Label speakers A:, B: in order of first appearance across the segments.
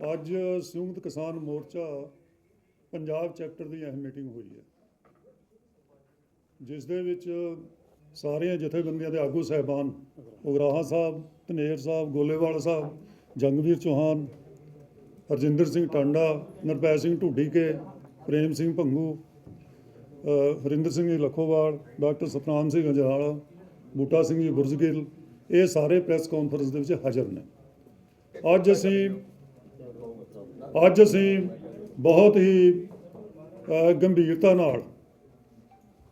A: ਅੱਜ ਸੰਯੁਕਤ ਕਿਸਾਨ ਮੋਰਚਾ ਪੰਜਾਬ ਚੈਪਟਰ ਦੀ ਅਹਿਮ ਮੀਟਿੰਗ ਹੋਈ ਹੈ। ਜਿਸ ਦੇ ਵਿੱਚ ਸਾਰੀਆਂ ਜਥੇਬੰਦੀਆਂ ਦੇ ਆਗੂ ਸਹਿਬਾਨ ਉਗਰਾਹਾ ਸਾਹਿਬ, ਧਨੇਰ ਸਾਹਿਬ, ਗੋਲੇਵਾਲ ਸਾਹਿਬ, ਜੰਗਵੀਰ ਚੌਹਾਨ, ਹਰਜਿੰਦਰ ਸਿੰਘ ਟਾਂਡਾ ਨਰਪੈ ਸਿੰਘ ਢੂਡੀਕੇ, ਪ੍ਰੇਮ ਸਿੰਘ ਭੰਗੂ ਹਰਿੰਦਰ ਸਿੰਘ ਜੀ ਲਖੋਵਾਲ, ਡਾਕਟਰ ਸਤਨਾਮ ਸਿੰਘ ਅਜਨਾਲਾ ਬੂਟਾ ਸਿੰਘ ਜੀ ਬੁਰਜ਼ਗਿੱਲ ਇਹ ਸਾਰੇ ਪ੍ਰੈਸ ਕਾਨਫਰੰਸ ਦੇ ਵਿੱਚ ਹਾਜ਼ਰ ਨੇ। ਅੱਜ ਅਸੀਂ ਅੱਜ ਅਸੀਂ ਬਹੁਤ ਹੀ ਗੰਭੀਰਤਾ ਨਾਲ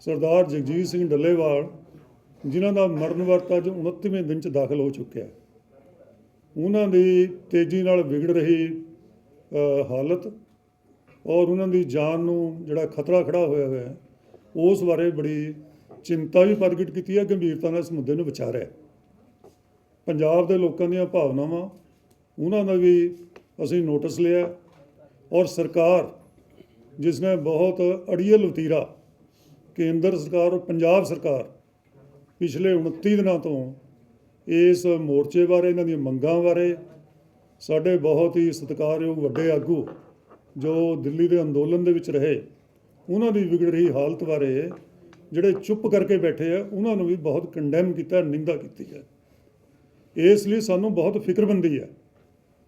A: ਸਰਦਾਰ ਜਗਜੀਤ ਸਿੰਘ ਡੱਲੇਵਾਲ, ਜਿਨ੍ਹਾਂ ਦਾ ਮਰਨ ਵਰਤ ਅੱਜ 29ਵੇਂ ਦਿਨ ਚ ਦਾਖਲ ਹੋ ਚੁੱਕਿਆ ਉਹਨਾਂ ਦੀ ਤੇਜ਼ੀ ਨਾਲ ਵਿਗੜ ਰਹੀ ਹਾਲਤ ਔਰ ਉਹਨਾਂ ਦੀ ਜਾਨ ਨੂੰ ਜਿਹੜਾ ਖਤਰਾ ਖੜਾ ਹੋਇਆ ਹੋਇਆ ਹੈ, ਉਸ ਬਾਰੇ ਬੜੀ ਚਿੰਤਾ ਵੀ ਪ੍ਰਗਟ ਕੀਤੀ ਹੈ, ਗੰਭੀਰਤਾ ਨਾਲ ਇਸ ਮੁੱਦੇ ਨੂੰ ਵਿਚਾਰਿਆ ਪੰਜਾਬ ਦੇ ਲੋਕਾਂ ਦੀਆਂ ਭਾਵਨਾਵਾਂ, ਉਹਨਾਂ ਦਾ ਵੀ ਅਸੀਂ ਨੋਟਿਸ ਲਿਆ ਔਰ ਸਰਕਾਰ, ਜਿਸ ਨੇ ਬਹੁਤ ਅੜੀਅਲ ਵਤੀਰਾ ਕੇਂਦਰ ਸਰਕਾਰ ਔਰ ਪੰਜਾਬ ਸਰਕਾਰ ਪਿਛਲੇ 29 ਦਿਨਾਂ ਤੋਂ ਇਸ ਮੋਰਚੇ ਬਾਰੇ, ਇਹਨਾਂ ਦੀਆਂ ਮੰਗਾਂ ਬਾਰੇ ਸਾਡੇ ਬਹੁਤ ਹੀ ਸਤਿਕਾਰਯੋਗ ਵੱਡੇ ਆਗੂ ਜੋ ਦਿੱਲੀ ਦੇ ਅੰਦੋਲਨ ਦੇ ਵਿੱਚ ਰਹੇ, ਉਹਨਾਂ ਦੀ ਵਿਗੜ ਰਹੀ ਹਾਲਤ ਬਾਰੇ ਜਿਹੜੇ ਚੁੱਪ ਕਰਕੇ ਬੈਠੇ ਆ, ਉਹਨਾਂ ਨੂੰ ਵੀ ਬਹੁਤ ਕੰਡੈਮ ਕੀਤਾ, ਨਿੰਦਾ ਕੀਤੀ ਹੈ। ਇਸ ਲਈ ਸਾਨੂੰ ਬਹੁਤ ਫਿਕਰਮੰਦੀ ਹੈ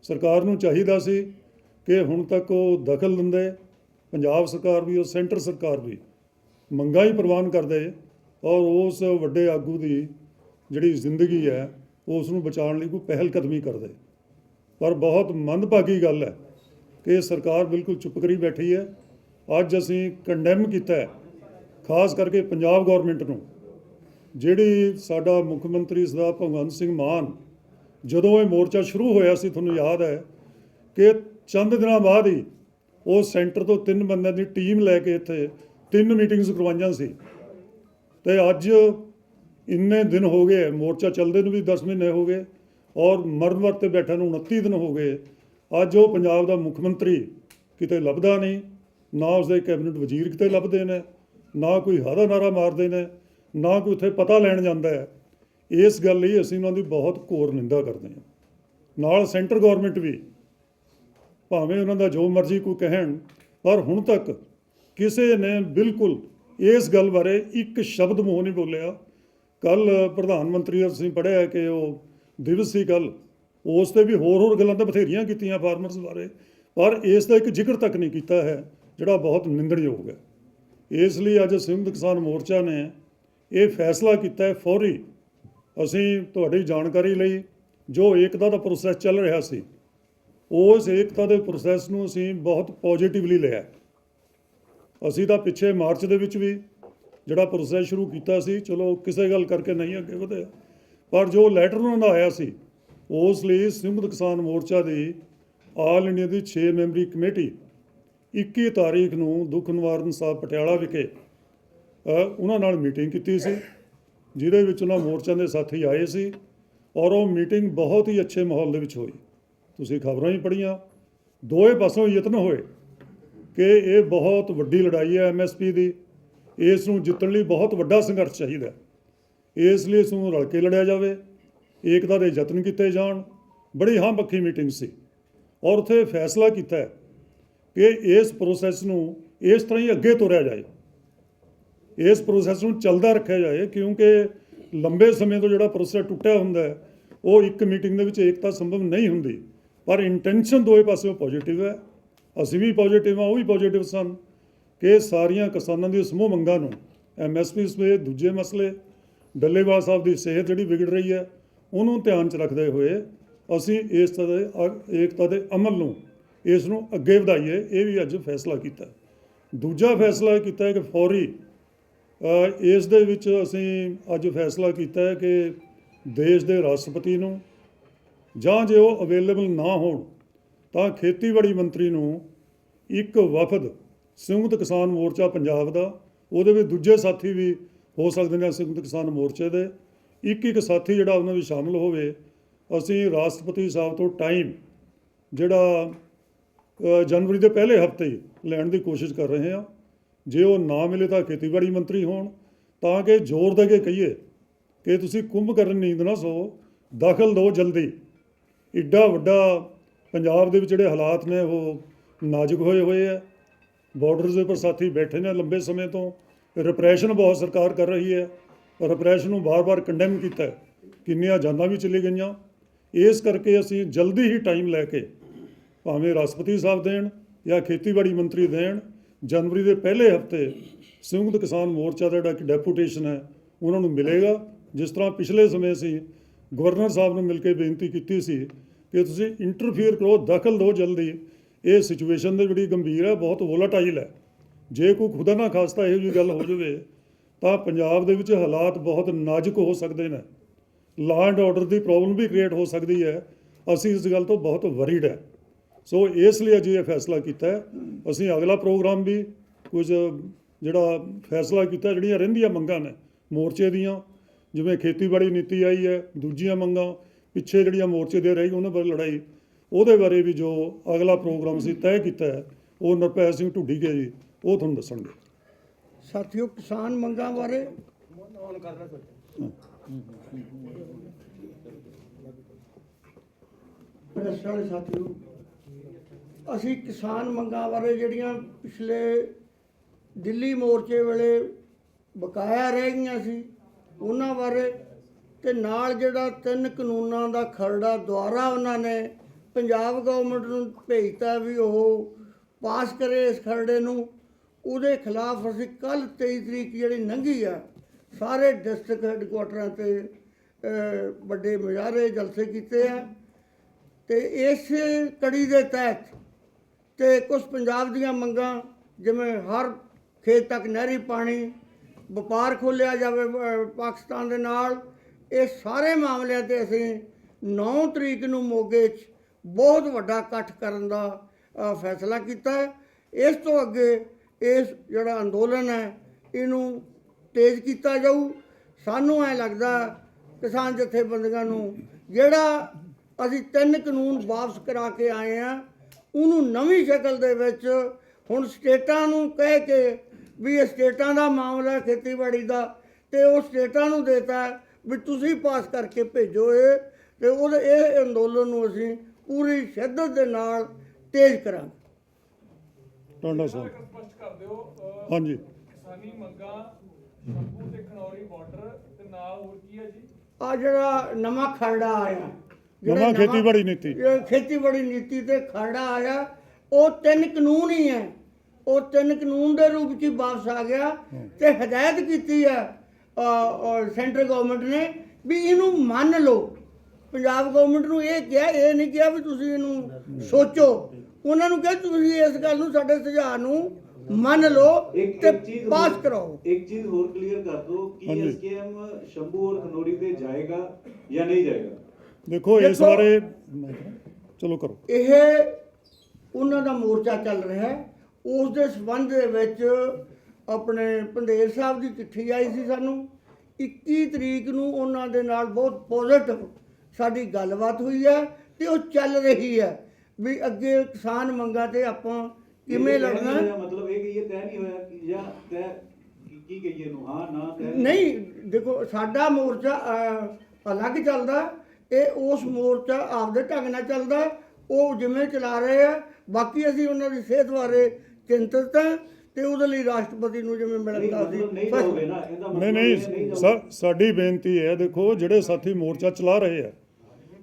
A: ਸਰਕਾਰ ਨੂੰ ਚਾਹੀਦਾ ਸੀ ਕਿ ਹੁਣ ਤੱਕ ਉਹ ਦਖਲ ਦਿੰਦੇ, ਪੰਜਾਬ ਸਰਕਾਰ ਵੀ ਉਹ ਸੈਂਟਰ ਸਰਕਾਰ ਵੀ ਮੰਗਾਂ ਹੀ ਪ੍ਰਵਾਨ ਕਰਦੇ ਔਰ ਉਸ ਵੱਡੇ ਆਗੂ ਦੀ ਜਿਹੜੀ ਜ਼ਿੰਦਗੀ ਹੈ, ਉਸ ਨੂੰ ਬਚਾਉਣ ਲਈ ਕੋਈ ਪਹਿਲ ਕਦਮੀ ਕਰਦੇ। ਪਰ ਬਹੁਤ ਮੰਦਭਾਗੀ ਗੱਲ ਹੈ ਕਿ ਸਰਕਾਰ ਬਿਲਕੁਲ ਚੁੱਪ ਕਰੀ ਬੈਠੀ ਹੈ। ਅੱਜ ਅਸੀਂ ਕੰਡੈਮ ਕੀਤਾ ਹੈ, ਖਾਸ ਕਰਕੇ ਪੰਜਾਬ ਗਵਰਨਮੈਂਟ ਨੂੰ। ਜਿਹੜੀ ਸਾਡਾ ਮੁੱਖ ਮੰਤਰੀ ਸਰਦਾਰ ਭਗਵੰਤ ਸਿੰਘ ਮਾਨ ਜਦੋਂ ਇਹ ਮੋਰਚਾ ਸ਼ੁਰੂ ਹੋਇਆ ਸੀ, ਤੁਹਾਨੂੰ ਯਾਦ ਹੈ ਕਿ ਚੰਦ ਦਿਨਾਂ ਬਾਅਦ ਹੀ ਉਹ ਸੈਂਟਰ ਤੋਂ ਤਿੰਨ ਬੰਦਿਆਂ ਦੀ ਟੀਮ ਲੈ ਕੇ ਇੱਥੇ ਤਿੰਨ ਮੀਟਿੰਗਸ ਕਰਵਾਈਆਂ ਸੀ। ਤੇ ਅੱਜ ਇੰਨੇ ਦਿਨ ਹੋ ਗਏ, ਮੋਰਚਾ ਚੱਲਦੇ ਨੂੰ ਵੀ 10 ਮਹੀਨੇ ਹੋ ਗਏ ਔਰ ਮਰਨ ਵਰਤ ਤੇ ਬੈਠਣ ਨੂੰ 29 ਦਿਨ ਹੋ ਗਏ। ਅੱਜ ਉਹ ਪੰਜਾਬ ਦਾ ਮੁੱਖ ਮੰਤਰੀ ਕਿਤੇ ਲੱਭਦਾ ਨਹੀਂ, ਨਾ ਉਸਦੇ ਕੈਬਨਿਟ ਵਜ਼ੀਰ ਕਿਤੇ ਲੱਭਦੇ ਨੇ, ਨਾ ਕੋਈ ਹਾਦਾ ਨਾਰਾ ਮਾਰਦੇ ਨੇ, ਨਾ ਕੋਈ ਉੱਥੇ ਪਤਾ ਲੈਣ ਜਾਂਦਾ ਹੈ। ਇਸ ਗੱਲ ਲਈ ਅਸੀਂ ਉਹਨਾਂ ਦੀ ਬਹੁਤ ਘੋਰ ਨਿੰਦਾ ਕਰਦੇ ਹਾਂ। ਨਾਲ ਸੈਂਟਰ ਗਵਰਨਮੈਂਟ ਵੀ, ਭਾਵੇਂ ਉਹਨਾਂ ਦਾ ਜੋ ਮਰਜ਼ੀ ਕੋਈ ਕਹਿਣ, ਪਰ ਹੁਣ ਤੱਕ ਕਿਸੇ ਨੇ ਬਿਲਕੁਲ ਇਸ ਗੱਲ ਬਾਰੇ ਇੱਕ ਸ਼ਬਦ ਮੂੰਹ ਨਹੀਂ ਬੋਲਿਆ। ਕੱਲ ਪ੍ਰਧਾਨ ਮੰਤਰੀ ਅਸੀਂ ਪੜ੍ਹਿਆ ਕਿ ਉਹ ਦਿਵਸ ਸੀ ਕੱਲ ਉਸ ਤੇ ਵੀ ਹੋਰ ਹੋਰ ਗੱਲਾਂ ਤਾਂ ਬਥੇਰੀਆਂ ਕੀਤੀਆਂ ਫਾਰਮਰਸ ਬਾਰੇ, ਪਰ ਇਸ ਦਾ ਇੱਕ ਜ਼ਿਕਰ ਤੱਕ ਨਹੀਂ ਕੀਤਾ ਹੈ, ਜਿਹੜਾ ਬਹੁਤ ਨਿੰਦਣਯੋਗ ਹੈ। ਇਸ ਲਈ ਅੱਜ ਸੰਯੁਕਤ ਕਿਸਾਨ ਮੋਰਚਾ ਨੇ ਇਹ ਫੈਸਲਾ ਕੀਤਾ ਹੈ ਫੌਰੀ ਅਸੀਂ ਤੁਹਾਡੀ ਜਾਣਕਾਰੀ ਲਈ ਜੋ ਏਕਤਾ ਦਾ ਪ੍ਰੋਸੈਸ ਚੱਲ ਰਿਹਾ ਸੀ, ਉਸ ਏਕਤਾ ਦੇ ਪ੍ਰੋਸੈਸ ਨੂੰ ਅਸੀਂ ਬਹੁਤ ਪੋਜ਼ਿਟਿਵਲੀ ਲਿਆ। ਅਸੀਂ ਤਾਂ ਪਿੱਛੇ ਮਾਰਚ ਦੇ ਵਿੱਚ ਵੀ ਜਿਹੜਾ ਪ੍ਰੋਸੈਸ ਸ਼ੁਰੂ ਕੀਤਾ ਸੀ, ਚਲੋ ਕਿਸੇ ਗੱਲ ਕਰਕੇ ਨਹੀਂ ਅੱਗੇ ਵਧਿਆ ਪਰ ਜੋ ਲੈਟਰ ਉਹਨਾਂ ਦਾ ਆਇਆ ਸੀ, ਉਸ ਲਈ ਸੰਯੁਕਤ ਕਿਸਾਨ ਮੋਰਚਾ ਦੀ ਆਲ ਇੰਡੀਆ ਦੀ 6 ਮੈਂਬਰੀ ਕਮੇਟੀ 21 ਤਾਰੀਖ ਨੂੰ ਦੁੱਖ ਨਿਵਾਰਨ ਸਾਹਿਬ ਪਟਿਆਲਾ ਵਿਖੇ ਉਹਨਾਂ ਨਾਲ ਮੀਟਿੰਗ ਕੀਤੀ ਸੀ। ਜਿਹਦੇ ਵਿੱਚ ਉਹਨਾਂ ਮੋਰਚਿਆਂ ਦੇ ਸਾਥੀ ਆਏ ਸੀ ਔਰ ਉਹ ਮੀਟਿੰਗ ਬਹੁਤ ਹੀ ਅੱਛੇ ਮਾਹੌਲ ਦੇ ਵਿੱਚ ਹੋਈ। ਤੁਸੀਂ ਖਬਰਾਂ ਹੀ ਪੜ੍ਹੀਆਂ। ਦੋਵੇਂ ਪਾਸੋਂ ਯਤਨ ਹੋਏ ਕਿ ਇਹ ਬਹੁਤ ਵੱਡੀ ਲੜਾਈ ਹੈ ਐਮਐਸਪੀ ਦੀ। ਇਸ ਨੂੰ ਜਿੱਤਣ ਲਈ ਬਹੁਤ ਵੱਡਾ ਸੰਘਰਸ਼ ਚਾਹੀਦਾ ਇਸ ਲਈ ਇਸ ਨੂੰ ਰਲ ਕੇ ਲੜਿਆ ਜਾਵੇ। ਏਕਤਾ ਦੇ ਯਤਨ ਕੀਤੇ ਜਾਣ। ਬੜੀ ਹਾਂ ਪੱਖੀ ਮੀਟਿੰਗ ਸੀ। ਔਰ ਉੱਥੇ ਫੈਸਲਾ ਕੀਤਾ ਕਿ ਇਸ ਪ੍ਰੋਸੈਸ ਨੂੰ ਇਸ ਤਰ੍ਹਾਂ ਹੀ ਅੱਗੇ ਤੋਰਿਆ ਜਾਏ। ਇਸ ਪ੍ਰੋਸੈਸ ਨੂੰ ਚੱਲਦਾ ਰੱਖਿਆ ਜਾਏ, ਕਿਉਂਕਿ ਲੰਬੇ ਸਮੇਂ ਤੋਂ ਜਿਹੜਾ ਪ੍ਰੋਸੈਸ ਟੁੱਟਿਆ ਹੁੰਦਾ ਉਹ ਇੱਕ ਮੀਟਿੰਗ ਦੇ ਵਿੱਚ ਏਕਤਾ ਸੰਭਵ ਨਹੀਂ ਹੁੰਦੀ। ਪਰ ਇੰਟੈਂਸ਼ਨ ਦੋਵੇਂ ਪਾਸਿਓਂ ਪੋਜ਼ਿਟਿਵ ਹੈ। ਅਸੀਂ ਵੀ ਪੋਜ਼ਿਟਿਵ ਹਾਂ, ਉਹ ਵੀ ਪੋਜ਼ਿਟਿਵ ਸਨ ਕਿ ਸਾਰੀਆਂ ਕਿਸਾਨਾਂ ਦੀ ਸਮੂਹ ਮੰਗਾਂ ਨੂੰ ਐਮਐਸਪੀ ਸਮੇਤ ਦੂਜੇ ਮਸਲੇ, ਡੱਲੇਵਾਲ ਸਾਹਿਬ ਦੀ ਸਿਹਤ ਜਿਹੜੀ ਵਿਗੜ ਰਹੀ ਹੈ, ਉਹਨੂੰ ਧਿਆਨ 'ਚ ਰੱਖਦੇ ਹੋਏ ਅਸੀਂ ਇਸ ਤਰ੍ਹਾਂ ਦੇ ਅ- ਏਕਤਾ ਦੇ ਅਮਲ ਨੂੰ, ਇਸ ਨੂੰ ਅੱਗੇ ਵਧਾਈਏ, ਇਹ ਵੀ ਅੱਜ ਫੈਸਲਾ ਕੀਤਾ। ਦੂਜਾ ਫੈਸਲਾ ਕੀਤਾ ਹੈ ਕਿ ਫੌਰੀ ਇਸ ਦੇ ਵਿੱਚ ਅਸੀਂ ਅੱਜ ਫੈਸਲਾ ਕੀਤਾ ਹੈ ਕਿ ਦੇਸ਼ ਦੇ ਰਾਸ਼ਟਰਪਤੀ ਨੂੰ ਜਾਂ ਜੇ ਉਹ ਅਵੇਲੇਬਲ ਨਾ ਹੋਣ, ਤਾਂ ਖੇਤੀਬਾੜੀ ਮੰਤਰੀ ਨੂੰ ਇੱਕ ਵਫਦ ਸੰਯੁਕਤ ਕਿਸਾਨ ਮੋਰਚਾ ਪੰਜਾਬ ਦਾ, ਉਹਦੇ ਵਿੱਚ ਦੂਜੇ ਸਾਥੀ ਵੀ ਹੋ ਸਕਦੇ ਨੇ ਸੰਯੁਕਤ ਕਿਸਾਨ ਮੋਰਚੇ ਦੇ, ਇੱਕ ਇੱਕ ਸਾਥੀ ਜਿਹੜਾ ਉਹਨਾਂ ਵਿੱਚ ਸ਼ਾਮਲ ਹੋਵੇ, ਅਸੀਂ ਰਾਸ਼ਟਰਪਤੀ ਸਾਹਿਬ ਤੋਂ ਟਾਈਮ ਜਿਹੜਾ ਜਨਵਰੀ ਦੇ ਪਹਿਲੇ ਹਫ਼ਤੇ ਲੈਣ ਦੀ ਕੋਸ਼ਿਸ਼ ਕਰ ਰਹੇ ਹਾਂ। ਜੇ ਉਹ ਨਾ ਮਿਲੇ ਤਾਂ ਖੇਤੀਬਾੜੀ ਮੰਤਰੀ ਹੋਣ, ਤਾਂ ਕਿ ਜ਼ੋਰ ਦੇ ਕੇ ਕਹੀਏ ਕਿ ਤੁਸੀਂ ਕੁੰਭ ਕਰਨ ਨੀਂਦ ਨਾ ਸੋ ਦਖਲ ਦਿਓ ਜਲਦੀ। ਇੱਡਾ ਵੱਡਾ ਪੰਜਾਬ ਦੇ ਵਿੱਚ ਜਿਹੜੇ ਹਾਲਾਤ ਨੇ, ਉਹ ਨਾਜ਼ੁਕ ਹੋਏ ਹੋਏ ਆ। ਬਾਰਡਰਸ ਦੇ ਉੱਪਰ ਸਾਥੀ ਬੈਠੇ ਨੇ ਲੰਬੇ ਸਮੇਂ ਤੋਂ। ਰਿਪਰੈਸ਼ਨ ਬਹੁਤ ਸਰਕਾਰ ਕਰ ਰਹੀ ਹੈ। ਰਿਪਰੈਸ਼ਨ ਨੂੰ ਬਾਰ-ਬਾਰ ਕੰਡੈਮ ਕੀਤਾ ਕਿੰਨੀਆਂ ਜਾਨਾਂ ਵੀ ਚਲੀ ਗਈਆਂ। ਇਸ ਕਰਕੇ ਅਸੀਂ ਜਲਦੀ ਹੀ ਟਾਈਮ ਲੈ ਕੇ ਭਾਵੇਂ ਰਾਸ਼ਟਰਪਤੀ ਸਾਹਿਬ ਦੇਣ ਜਾਂ ਖੇਤੀਬਾੜੀ ਮੰਤਰੀ ਦੇਣ ਜਨਵਰੀ ਦੇ ਪਹਿਲੇ ਹਫ਼ਤੇ ਸੰਯੁਕਤ ਕਿਸਾਨ ਮੋਰਚਾ ਦਾ ਜਿਹੜਾ ਇੱਕ ਡੈਪੂਟੇਸ਼ਨ ਹੈ, ਉਹਨਾਂ ਨੂੰ ਮਿਲੇਗਾ। ਜਿਸ ਤਰ੍ਹਾਂ ਪਿਛਲੇ ਸਮੇਂ ਅਸੀਂ ਗਵਰਨਰ ਸਾਹਿਬ ਨੂੰ ਮਿਲ ਕੇ ਬੇਨਤੀ ਕੀਤੀ ਸੀ ਕਿ ਤੁਸੀਂ ਇੰਟਰਫੀਅਰ ਕਰੋ, ਦਖਲ ਦਿਓ ਜਲਦੀ। ਇਹ ਸਿਚੁਏਸ਼ਨ ਦੇ ਜਿਹੜੀ ਗੰਭੀਰ ਹੈ, ਬਹੁਤ ਵੋਲਾਟਾਈਲ ਹੈ। ਜੇ ਕੋਈ ਖੁਦਾ ਨਾ ਖਾਸਤਾ ਇਹੋ ਜਿਹੀ ਗੱਲ ਹੋ ਜਾਵੇ, ਤਾਂ ਪੰਜਾਬ ਦੇ ਵਿੱਚ ਹਾਲਾਤ ਬਹੁਤ ਨਾਜ਼ੁਕ ਹੋ ਸਕਦੇ ਨੇ। ਲਾਅ ਐਂਡ ਆਰਡਰ ਦੀ ਪ੍ਰੋਬਲਮ ਵੀ ਕ੍ਰੀਏਟ ਹੋ ਸਕਦੀ ਹੈ। ਅਸੀਂ ਇਸ ਗੱਲ ਤੋਂ ਬਹੁਤ ਵਰੀਡ ਹੈ। ਸੋ ਇਸ ਲਈ ਅੱਜ ਇਹ ਫੈਸਲਾ ਕੀਤਾ ਹੈ। ਅਸੀਂ ਅਗਲਾ ਪ੍ਰੋਗਰਾਮ ਵੀ ਕੁਝ ਜਿਹੜਾ ਫੈਸਲਾ ਕੀਤਾ ਜਿਹੜੀਆਂ ਰਹਿੰਦੀਆਂ ਮੰਗਾਂ ਨੇ ਮੋਰਚੇ ਦੀਆਂ ਜਿਵੇਂ ਖੇਤੀਬਾੜੀ ਨੀਤੀ ਆਈ ਹੈ ਦੂਜੀਆਂ ਮੰਗਾਂ ਪਿੱਛੇ ਜਿਹੜੀਆਂ ਮੋਰਚੇ ਦੇ ਰਹੀ ਉਹਨਾਂ ਬਾਰੇ ਲੜਾਈ ਉਹਦੇ ਬਾਰੇ ਵੀ ਜੋ ਅਗਲਾ ਪ੍ਰੋਗਰਾਮ ਅਸੀਂ ਤੈਅ ਕੀਤਾ ਹੈ ਉਹ ਨਰਪੈ ਸਿੰਘ ਢੁੱਡੀਕੇ ਜੀ ਉਹ ਤੁਹਾਨੂੰ ਦੱਸਣਗੇ।
B: ਸਾਥੀਓ ਕਿਸਾਨ ਮੰਗਾਂ ਬਾਰੇ? ਪ੍ਰੈਸ ਵਾਲੇ ਸਾਥੀਓ। ਅਸੀਂ ਕਿਸਾਨ ਮੰਗਾਂ ਬਾਰੇ ਜਿਹੜੀਆਂ ਪਿਛਲੇ ਦਿੱਲੀ ਮੋਰਚੇ ਵੇਲੇ ਬਕਾਇਆ ਰਹਿ ਗਈਆਂ ਸੀ, ਉਹਨਾਂ ਬਾਰੇ ਤੇ ਨਾਲ ਜਿਹੜਾ ਤਿੰਨ ਕਾਨੂੰਨਾਂ ਦਾ ਖਰੜਾ ਦੁਆਰਾ ਉਹਨਾਂ ਨੇ ਪੰਜਾਬ ਗਵਰਨਮੈਂਟ ਨੂੰ ਭੇਜਤਾ ਵੀ ਉਹ ਪਾਸ ਕਰੇ ਇਸ ਖਰੜੇ ਨੂੰ, ਉਹਦੇ ਖਿਲਾਫ ਅਸੀਂ ਕੱਲ 23 ਤਰੀਕ ਜਿਹੜੀ ਲੰਘੀ ਆ, ਸਾਰੇ ਡਿਸਟ੍ਰਿਕਟ ਹੈੱਡਕੁਆਟਰਾਂ ਤੇ ਵੱਡੇ ਮੁਜ਼ਾਹਰੇ ਜਲਸੇ ਕੀਤੇ ਆ ਤੇ ਇਸ ਕੜੀ ਦੇ ਤਹਿਤ ਤੇ ਕੁਝ ਪੰਜਾਬ ਦੀਆਂ ਮੰਗਾਂ, ਜਿਵੇਂ ਹਰ ਖੇਤ ਤੱਕ ਨਹਿਰੀ ਪਾਣੀ, ਵਪਾਰ ਖੋਲਿਆ ਜਾਵੇ ਪਾਕਿਸਤਾਨ ਦੇ ਨਾਲ, ਇਹ ਸਾਰੇ ਮਾਮਲਿਆਂ ਤੇ ਅਸੀਂ 9 ਤਰੀਕ ਨੂੰ ਮੋਗੇ 'ਚ ਬਹੁਤ ਵੱਡਾ ਇਕੱਠ ਕਰਨ ਦਾ ਫੈਸਲਾ ਕੀਤਾ ਇਸ ਤੋਂ ਅੱਗੇ ਇਸ ਜਿਹੜਾ ਅੰਦੋਲਨ ਹੈ, ਇਹਨੂੰ ਤੇਜ਼ ਕੀਤਾ ਜਾਊ। ਸਾਨੂੰ ਐ ਲੱਗਦਾ ਕਿਸਾਨ ਜਥੇਬੰਦੀਆਂ ਨੂੰ, ਜਿਹੜਾ ਅਸੀਂ ਤਿੰਨ ਕਾਨੂੰਨ ਵਾਪਸ ਕਰਾ ਕੇ ਆਏ ਆ ਉਹਨੂੰ ਨਵੀਂ ਸ਼ਕਲ ਦੇ ਵਿੱਚ ਹੁਣ ਸਟੇਟਾਂ ਨੂੰ ਕਹਿ ਕੇ ਵੀ ਇਹ ਸਟੇਟਾਂ ਦਾ ਮਾਮਲਾ ਖੇਤੀਬਾੜੀ ਦਾ ਤੇ ਉਹ ਸਟੇਟਾਂ ਨੂੰ ਦੇਤਾ ਵੀ ਤੁਸੀਂ ਪਾਸ ਕਰਕੇ ਭੇਜੋ ਇਹ ਤੇ ਉਹਦੇ ਇਹ ਅੰਦੋਲਨ ਨੂੰ ਅਸੀਂ ਪੂਰੀ ਸ਼ਿੱਦਤ ਦੇ ਨਾਲ ਤੇਜ਼ ਕਰਾਂਗੇ।
A: ਟਾਂਡਾ ਸਾਹਿਬ।
C: ਸਪਸ਼ਟ ਕਰ ਦਿਓ ਅਹ,
A: ਹਾਂਜੀ।
C: ਕਿਸਾਨੀ ਮੰਗਾਂ ਸ਼ੰਭੂ ਤੇ ਖਨੌਰੀ ਬਾਰਡਰ ਤੇ ਨਾਲ ਹੋਰ ਕੀ ਹੈ ਜੀ?
B: ਆ ਜਿਹੜਾ ਨਵਾਂ ਖਰੜਾ ਆਇਆ
A: ਨਵਾਂ ਖੇਤੀਬਾੜੀ ਨੀਤੀ।
B: ਇਹ ਖੇਤੀਬਾੜੀ ਨੀਤੀ ਤੇ ਖਰੜਾ ਆਇਆ ਉਹ ਤਿੰਨ ਕਾਨੂੰਨ ਹੀ ਹੈ ਉਹ ਤਿੰਨ ਕਾਨੂੰਨ ਦੇ ਰੂਪ 'ਚ ਹੀ ਵਾਪਸ ਆ ਗਿਆ ਤੇ ਹਦਾਇਤ ਕੀਤੀ ਹੈ ਸੈਂਟਰ ਗਵਰਨਮੈਂਟ ਨੇ ਵੀ ਇਹਨੂੰ ਮੰਨ ਲਓ। ਪੰਜਾਬ ਗਵਰਨਮੈਂਟ ਨੂੰ ਇਹ ਕਿਹਾ ਇਹ ਨਹੀਂ ਕਿਹਾ ਵੀ ਤੁਸੀਂ ਇਹਨੂੰ ਸੋਚੋ। ਉਹਨਾਂ ਨੂੰ ਕਿਹਾ ਤੁਸੀਂ ਇਸ ਗੱਲ ਨੂੰ ਸਾਡੇ ਸੁਝਾਅ ਨੂੰ ਮੰਨ ਲਓ
D: ਇੱਕ
B: ਤੇ ਪਾਸ ਕਰਾਓ।
D: ਇੱਕ ਚੀਜ਼ ਹੋਰ ਕਲੀਅਰ ਕਰ ਦਿਓ ਕਿ। ਐਸਕੇਐਮ ਸ਼ੰਭੂ ਔਰ ਖਨੌਰੀ ਤੇ ਜਾਏਗਾ ਜਾਂ ਨਹੀਂ ਜਾਏਗਾ?
A: ਦੇਖੋ ਇਸ
B: ਦੇਖੋ-
A: ਬਾਰੇ ਚਲੋ ਕਰੋ।
B: ਇਹ ਉਹਨਾਂ ਦਾ ਮੋਰਚਾ ਚੱਲ ਰਿਹਾ ਹੈ। ਉਸ ਦੇ ਸਬੰਧ ਦੇ ਵਿੱਚ ਆਪਣੇ ਪੰਦੇਰ ਸਾਹਿਬ ਦੀ ਚਿੱਠੀ ਆਈ ਸੀ ਸਾਨੂੰ। 21 ਤਰੀਕ ਨੂੰ ਉਹਨਾਂ ਦੇ ਨਾਲ ਬਹੁਤ ਪੋਜ਼ਿਟਿਵ ਸਾਡੀ ਗੱਲਬਾਤ ਹੋਈ ਹੈ ਤੇ ਉਹ ਚੱਲ ਰਹੀ ਹੈ ਵੀ ਅੱਗੇ ਕਿਸਾਨ ਮੰਗਾਂ ਤੇ ਆਪਾਂ ਕਿਵੇਂ
D: ਇਹ ਤੈਅ
B: ਲੜਨਾ
D: ਨਹੀਂ
B: ਹੈ।
D: ਹੋਇਆ, ਮਤਲਬ ਇਹ ਕਿ ਇਹ ਤੈਅ ਨਹੀਂ ਹੋਇਆ ਕਿ ਜਾਂ ਤੈਅ ਕੀ- ਕੀ ਕਹੀਏ ਨੂੰ ਹਾਂ ਨਾ ਤੈਅ
B: ਨਹੀਂ ਦੇਖੋ ਸਾਡਾ ਮੋਰਚਾ ਅਹ, ਅਲੱਗ ਚੱਲਦਾ। ਇਹ ਉਸ ਮੋਰਚਾ ਆਪਦੇ ਢੰਗ ਨਾਲ ਚੱਲਦਾ ਉਹ ਜਿਵੇਂ ਚਲਾ ਰਹੇ ਆ। ਬਾਕੀ ਅਸੀਂ ਉਹਨਾਂ ਦੀ ਸਿਹਤ ਬਾਰੇ ਚਿੰਤਤ ਹਾਂ ਤੇ ਉਹਦੇ ਲਈ ਰਾਸ਼ਟਰਪਤੀ ਨੂੰ ਜਿਵੇਂ ਮਿਲਣ
D: ਨਹੀਂ
B: ਦਾ ਅਸੀਂ
D: ਮਤਲਬ ਨਹੀਂ
A: ਨਹੀਂ
D: ਇਹ
A: ਨਹੀਂ
D: ਜਾਓਗੇ।
A: ਸਾ- ਸਾਡੀ ਬੇਨਤੀ ਹੈ ਦੇਖੋ ਜਿਹੜੇ ਸਾਥੀ ਮੋਰਚਾ ਚਲਾ ਰਹੇ ਆ